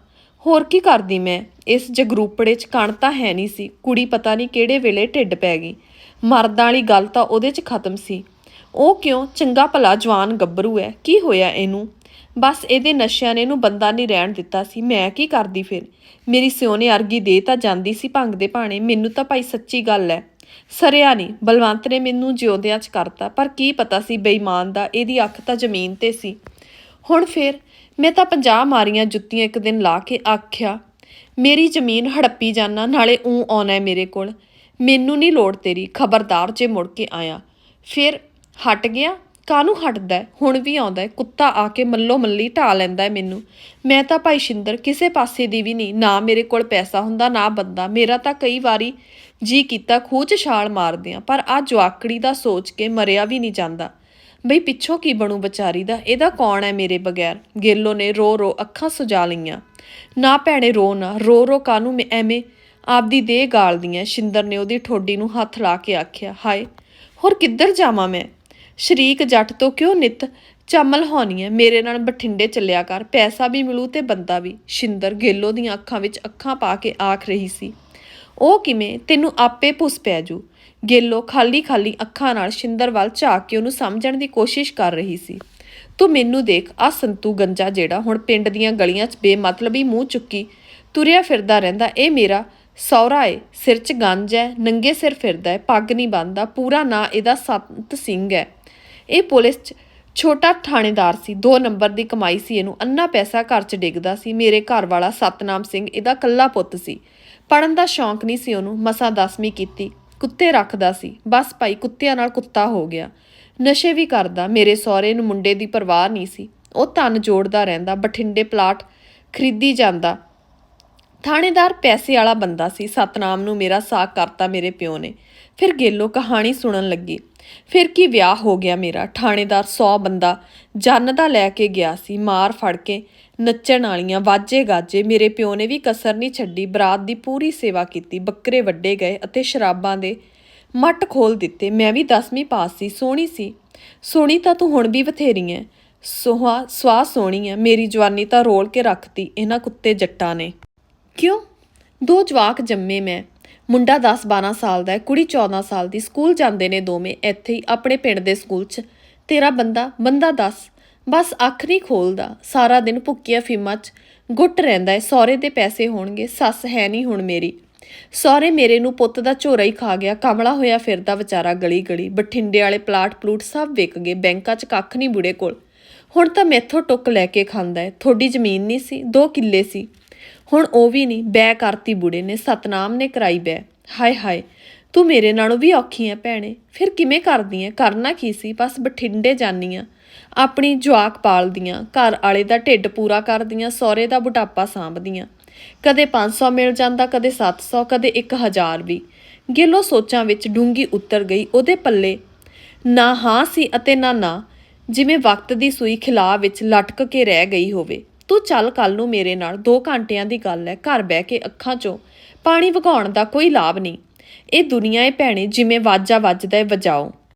ਹੋਰ ਕੀ ਕਰਦੀ ਮੈਂ? ਇਸ ਜਗਰੂਪੜੇ 'ਚ ਕਣ ਤਾਂ ਹੈ ਨਹੀਂ ਸੀ। ਕੁੜੀ ਪਤਾ ਨਹੀਂ ਕਿਹੜੇ ਵੇਲੇ ਢਿੱਡ ਪੈ ਗਈ। ਮਰਦਾਂ ਵਾਲੀ ਗੱਲ ਤਾਂ ਉਹਦੇ 'ਚ ਖਤਮ ਸੀ। ਉਹ ਕਿਉਂ ਚੰਗਾ ਭਲਾ ਜਵਾਨ ਗੱਭਰੂ ਹੈ ਕੀ ਹੋਇਆ ਇਹਨੂੰ? ਬਸ ਇਹਦੇ ਨਸ਼ਿਆਂ ਨੇ ਇਹਨੂੰ ਬੰਦਾ ਨਹੀਂ ਰਹਿਣ ਦਿੱਤਾ ਸੀ। ਮੈਂ ਕੀ ਕਰਦੀ ਫਿਰ? ਮੇਰੀ ਸਿਉਨੇ ਅਰਗੀ ਦੇ ਤਾਂ ਜਾਂਦੀ ਸੀ ਭੰਗ ਦੇ ਭਾਣੇ। ਮੈਨੂੰ ਤਾਂ ਭਾਈ ਸੱਚੀ ਗੱਲ ਹੈ ਸਰਿਆ ਨਹੀਂ। ਬਲਵੰਤ ਨੇ ਮੈਨੂੰ ਜਿਉਂਦਿਆਂ 'ਚ ਕਰਤਾ। ਪਰ ਕੀ ਪਤਾ ਸੀ ਬੇਈਮਾਨ ਦਾ। ਇਹਦੀ ਅੱਖ ਤਾਂ ਜ਼ਮੀਨ ਤੇ ਸੀ। ਹੁਣ ਫਿਰ ਮੈਂ ਤਾਂ 50 ਮਾਰੀਆਂ ਜੁੱਤੀਆਂ ਇੱਕ ਦਿਨ ਲਾ ਕੇ ਆਖਿਆ, ਮੇਰੀ ਜ਼ਮੀਨ ਹੜੱਪੀ ਜਾਣਾ ਨਾਲੇ ਊ ਆਉਣਾ ਮੇਰੇ ਕੋਲ। ਮੈਨੂੰ ਨਹੀਂ ਲੋੜ ਤੇਰੀ। ਖਬਰਦਾਰ ਜੇ ਮੁੜ ਕੇ ਆਇਆ। ਫਿਰ ਹਟ ਗਿਆ। ਕਾਹਨੂੰ ਹਟਦਾ ਹੁਣ ਵੀ ਆਉਂਦਾ ਕੁੱਤਾ ਆ ਕੇ ਮੱਲੋ ਮੱਲੀ ਢਾ ਲੈਂਦਾ ਮੈਨੂੰ। ਮੈਂ ਤਾਂ ਭਾਈ ਸ਼ਿੰਦਰ ਕਿਸੇ ਪਾਸੇ ਦੀ ਵੀ ਨਹੀਂ। ਨਾ ਮੇਰੇ ਕੋਲ ਪੈਸਾ ਹੁੰਦਾ, ਨਾ ਬੰਦਾ। ਮੇਰਾ ਤਾਂ ਕਈ ਵਾਰੀ ਜੀ ਕੀਤਾ ਖੂਹ 'ਚ ਛਾਲ ਮਾਰਦੇ ਆ ਪਰ ਆ ਜਵਾਕੜੀ ਦਾ ਸੋਚ ਕੇ ਮਰਿਆ ਵੀ ਨਹੀਂ ਜਾਂਦਾ। ਬਈ ਪਿੱਛੋਂ ਕੀ ਬਣੂ ਵਿਚਾਰੀ ਦਾ? ਇਹਦਾ ਕੌਣ ਹੈ ਮੇਰੇ ਬਗੈਰ? ਗੇਲੋ ਨੇ ਰੋ ਰੋ ਅੱਖਾਂ ਸੁਜਾ ਲਈਆਂ। ਨਾ ਭੈਣੇ, ਰੋ ਨਾ। ਰੋ ਰੋ ਕਾਨੂੰ ਮੈਂ ਐਵੇਂ ਆਪਦੀ ਦੇਹ ਗਾਲਦੀਆਂ। ਸ਼ਿੰਦਰ ਨੇ ਉਹਦੀ ਠੋਡੀ ਨੂੰ ਹੱਥ ਲਾ ਕੇ ਆਖਿਆ, ਹਾਏ, ਹੋਰ ਕਿੱਧਰ ਜਾਵਾਂ ਮੈਂ? ਸ਼ਰੀਕ ਜੱਟ ਤੋਂ ਕਿਉਂ ਨਿਤ ਚਮਲ ਹੋਣੀ ਹੈ? ਮੇਰੇ ਨਾਲ ਬਠਿੰਡੇ ਚੱਲਿਆ ਕਰ। ਪੈਸਾ ਵੀ ਮਿਲੂ ਤੇ ਬੰਦਾ ਵੀ। ਸ਼ਿੰਦਰ ਗੇਲੋ ਦੀਆਂ ਅੱਖਾਂ ਵਿੱਚ ਅੱਖਾਂ ਪਾ ਕੇ ਆਖ ਰਹੀ ਸੀ, ਉਹ ਕਿਵੇਂ? ਤੈਨੂੰ ਆਪੇ ਪੁੱਸ ਪੈ ਜੂ। ਗੇਲੋ ਖਾਲੀ ਖਾਲੀ ਅੱਖਾਂ ਨਾਲ ਸ਼ਿੰਦਰ ਵੱਲ ਝਾਕ ਕੇ ਉਹਨੂੰ ਸਮਝਣ ਦੀ ਕੋਸ਼ਿਸ਼ ਕਰ ਰਹੀ ਸੀ। ਤੂੰ ਮੈਨੂੰ ਦੇਖ ਆ ਸੰਤੂ ਗੰਜਾ ਜਿਹੜਾ ਹੁਣ ਪਿੰਡ ਦੀਆਂ ਗਲੀਆਂ 'ਚ ਬੇਮਤਲਬੀ ਮੂੰਹ ਚੁੱਕੀ, ਤੁਰਿਆ ਫਿਰਦਾ ਰਹਿੰਦਾ, ਇਹ ਮੇਰਾ ਸੌਰਾ ਏ, ਸਿਰ 'ਚ ਗੰਜ ਹੈ ਨੰਗੇ ਸਿਰ ਫਿਰਦਾ ਹੈ ਪੱਗ ਨਹੀਂ ਬੰਨਦਾ, ਪੂਰਾ ਨਾਂ ਇਹਦਾ ਸੰਤ ਸਿੰਘ ਹੈ ਇਹ ਪੁਲਿਸ 'ਚ ਛੋਟਾ ਥਾਣੇਦਾਰ ਸੀ 2 ਨੰਬਰ ਦੀ ਕਮਾਈ ਸੀ ਇਹਨੂੰ, ਅੰਨਾ ਪੈਸਾ ਘਰ 'ਚ ਡਿੱਗਦਾ ਸੀ, ਮੇਰੇ ਘਰ ਵਾਲਾ ਸਤਨਾਮ ਸਿੰਘ ਇਹਦਾ ਕੱਲਾ ਪੁੱਤ ਸੀ। ਪੜਨ ਦਾ ਸ਼ੌਂਕ ਨਹੀਂ ਸੀ ਉਹਨੂੰ, ਮਸਾਂ 10ਵੀਂ ਕੀਤੀ। ਕੁੱਤੇ ਰੱਖਦਾ ਸੀ। ਬਸ ਭਾਈ ਕੁੱਤਿਆਂ ਨਾਲ ਕੁੱਤਾ ਹੋ ਗਿਆ। ਨਸ਼ੇ ਵੀ ਕਰਦਾ। ਮੇਰੇ ਸਹੁਰੇ ਨੂੰ ਮੁੰਡੇ ਦੀ ਪਰਵਾਹ ਨਹੀਂ ਸੀ। ਉਹ ਧਨ ਜੋੜਦਾ ਰਹਿੰਦਾ। ਬਠਿੰਡੇ ਪਲਾਟ ਖਰੀਦੀ ਜਾਂਦਾ। ਥਾਣੇਦਾਰ ਪੈਸੇ ਵਾਲਾ ਬੰਦਾ ਸੀ। ਸਤਨਾਮ ਨੂੰ ਮੇਰਾ ਸਾਕ ਕਰਤਾ ਮੇਰੇ ਪਿਓ ਨੇ। ਫਿਰ ਗੇਲੋ ਕਹਾਣੀ ਸੁਣਨ ਲੱਗੀ। ਫਿਰ ਕੀ ਵਿਆਹ ਹੋ ਗਿਆ ਮੇਰਾ? ਥਾਣੇਦਾਰ 100 ਬੰਦਾ ਜੰਨ ਦਾ ਲੈ ਕੇ ਗਿਆ ਸੀ। ਮਾਰ ਫੜ ਕੇ ਨੱਚਣ ਵਾਲੀਆਂ ਵਾਜੇ ਗਾਜੇ ਮੇਰੇ ਪਿਓ ਨੇ ਵੀ ਕਸਰ ਨਹੀਂ ਛੱਡੀ, ਬਰਾਤ ਦੀ ਪੂਰੀ ਸੇਵਾ ਕੀਤੀ, ਬੱਕਰੇ ਵੱਡੇ ਗਏ ਅਤੇ ਸ਼ਰਾਬਾਂ ਦੇ ਮੱਟ ਖੋਲ ਦਿੱਤੇ। ਮੈਂ ਵੀ 10ਵੀਂ ਪਾਸ ਸੀ, ਸੋਹਣੀ ਸੀ। ਸੋਹਣੀ ਤਾਂ ਤੂੰ ਹੁਣ ਵੀ ਬਥੇਰੀ ਐ। ਸੋਹਾ ਸਵਾ ਸੋਹਣੀ ਐ। ਮੇਰੀ ਜਵਾਨੀ ਤਾਂ ਰੋਲ ਕੇ ਰੱਖਤੀ ਇਹਨਾਂ ਕੁੱਤੇ ਜੱਟਾਂ ਨੇ। ਕਿਉਂ? ਦੋ ਜਵਾਕ ਜੰਮੇ ਮੈਂ। ਮੁੰਡਾ 10-12 ਸਾਲ ਦਾ ਹੈ ਕੁੜੀ 14 ਸਾਲ ਦੀ। ਸਕੂਲ ਜਾਂਦੇ ਨੇ ਦੋਵੇਂ ਇੱਥੇ ਹੀ, ਆਪਣੇ ਪਿੰਡ ਦੇ ਸਕੂਲ 'ਚ। ਤੇਰਾ ਬੰਦਾ ਬੰਦਾ 10 ਬਸ ਅੱਖ ਨਹੀਂ ਖੋਲਦਾ ਸਾਰਾ ਦਿਨ ਭੁੱਕੀਆਂ ਫੀਮਾਂ 'ਚ ਗੁੱਟ ਰਹਿੰਦਾ ਹੈ ਸਹੁਰੇ ਦੇ ਪੈਸੇ ਹੋਣਗੇ, ਸੱਸ ਹੈ ਨਹੀਂ ਹੁਣ ਮੇਰੀ। ਸਹੁਰੇ ਮੇਰੇ ਨੂੰ ਪੁੱਤ ਦਾ ਝੋਰਾ ਹੀ ਖਾ ਗਿਆ। ਕਮਲਾ ਹੋਇਆ ਫਿਰਦਾ ਵਿਚਾਰਾ ਗਲੀ ਗਲੀ ਬਠਿੰਡੇ ਵਾਲੇ ਪਲਾਟ ਪਲੂਟ ਸਭ ਵਿਕ ਗਏ। ਬੈਂਕਾਂ 'ਚ ਕੱਖ ਨਹੀਂ ਬੁੜੇ ਕੋਲ। ਹੁਣ ਤਾਂ ਮੈਥੋਂ ਟੁੱਕ ਲੈ ਕੇ ਖਾਂਦਾ ਏ। ਥੋੜੀ ਜ਼ਮੀਨ ਨਹੀਂ ਸੀ, ਦੋ ਕਿੱਲੇ ਸੀ। ਹੁਣ ਉਹ ਵੀ ਨਹੀਂ ਬੈ ਕਰਤੀ ਬੁੜੇ ਨੇ। ਸਤਨਾਮ ਨੇ ਕਰਾਈ ਬੈ ਹਾਏ ਹਾਏ, ਤੂੰ ਮੇਰੇ ਨਾਲੋਂ ਵੀ ਔਖੀ ਐ ਭੈਣੇ। ਫਿਰ ਕਿਵੇਂ ਕਰਦੀ ਐ ਕਰਨਾ ਕੀ ਸੀ? ਬਸ ਬਠਿੰਡੇ ਜਾਨੀਆਂ ਆਪਣੀ ਜਵਾਕ ਪਾਲਦੀਆਂ, ਘਰ ਵਾਲੇ ਦਾ ਢਿੱਡ ਪੂਰਾ ਕਰਦੀਆਂ, ਸਹੁਰੇ ਦਾ ਬੁਢਾਪਾ ਸਾਂਭਦੀਆਂ। ਕਦੇ 500 ਮਿਲ ਜਾਂਦਾ, ਕਦੇ 700 ਕਦੇ 1000 ਵੀ। ਗਿੱਲੋ ਸੋਚਾਂ ਵਿੱਚ ਡੂੰਗੀ ਉਤਰ ਗਈ, ਉਹਦੇ ਪੱਲੇ ਨਾ ਹਾਂ ਸੀ ਅਤੇ ਨਾ ਨਾ, ਜਿਵੇਂ ਵਕਤ ਦੀ ਸੂਈ ਖਿਲਾਅ ਵਿੱਚ ਲਟਕ ਕੇ ਰਹਿ ਗਈ ਹੋਵੇ। ਤੂੰ ਚੱਲ ਕੱਲ ਨੂੰ ਮੇਰੇ ਨਾਲ 2 ਘੰਟਿਆਂ ਦੀ ਗੱਲ ਹੈ, ਘਰ ਬਹਿ ਕੇ ਅੱਖਾਂ 'ਚੋਂ ਪਾਣੀ ਵਗਾਉਣ ਦਾ ਕੋਈ ਲਾਭ ਨਹੀਂ। ਇਹ ਦੁਨੀਆ ਏ ਭੈਣੇ, ਜਿਵੇਂ ਵਾਜਾ ਵੱਜਦਾ ਏ, ਵਜਾਓ।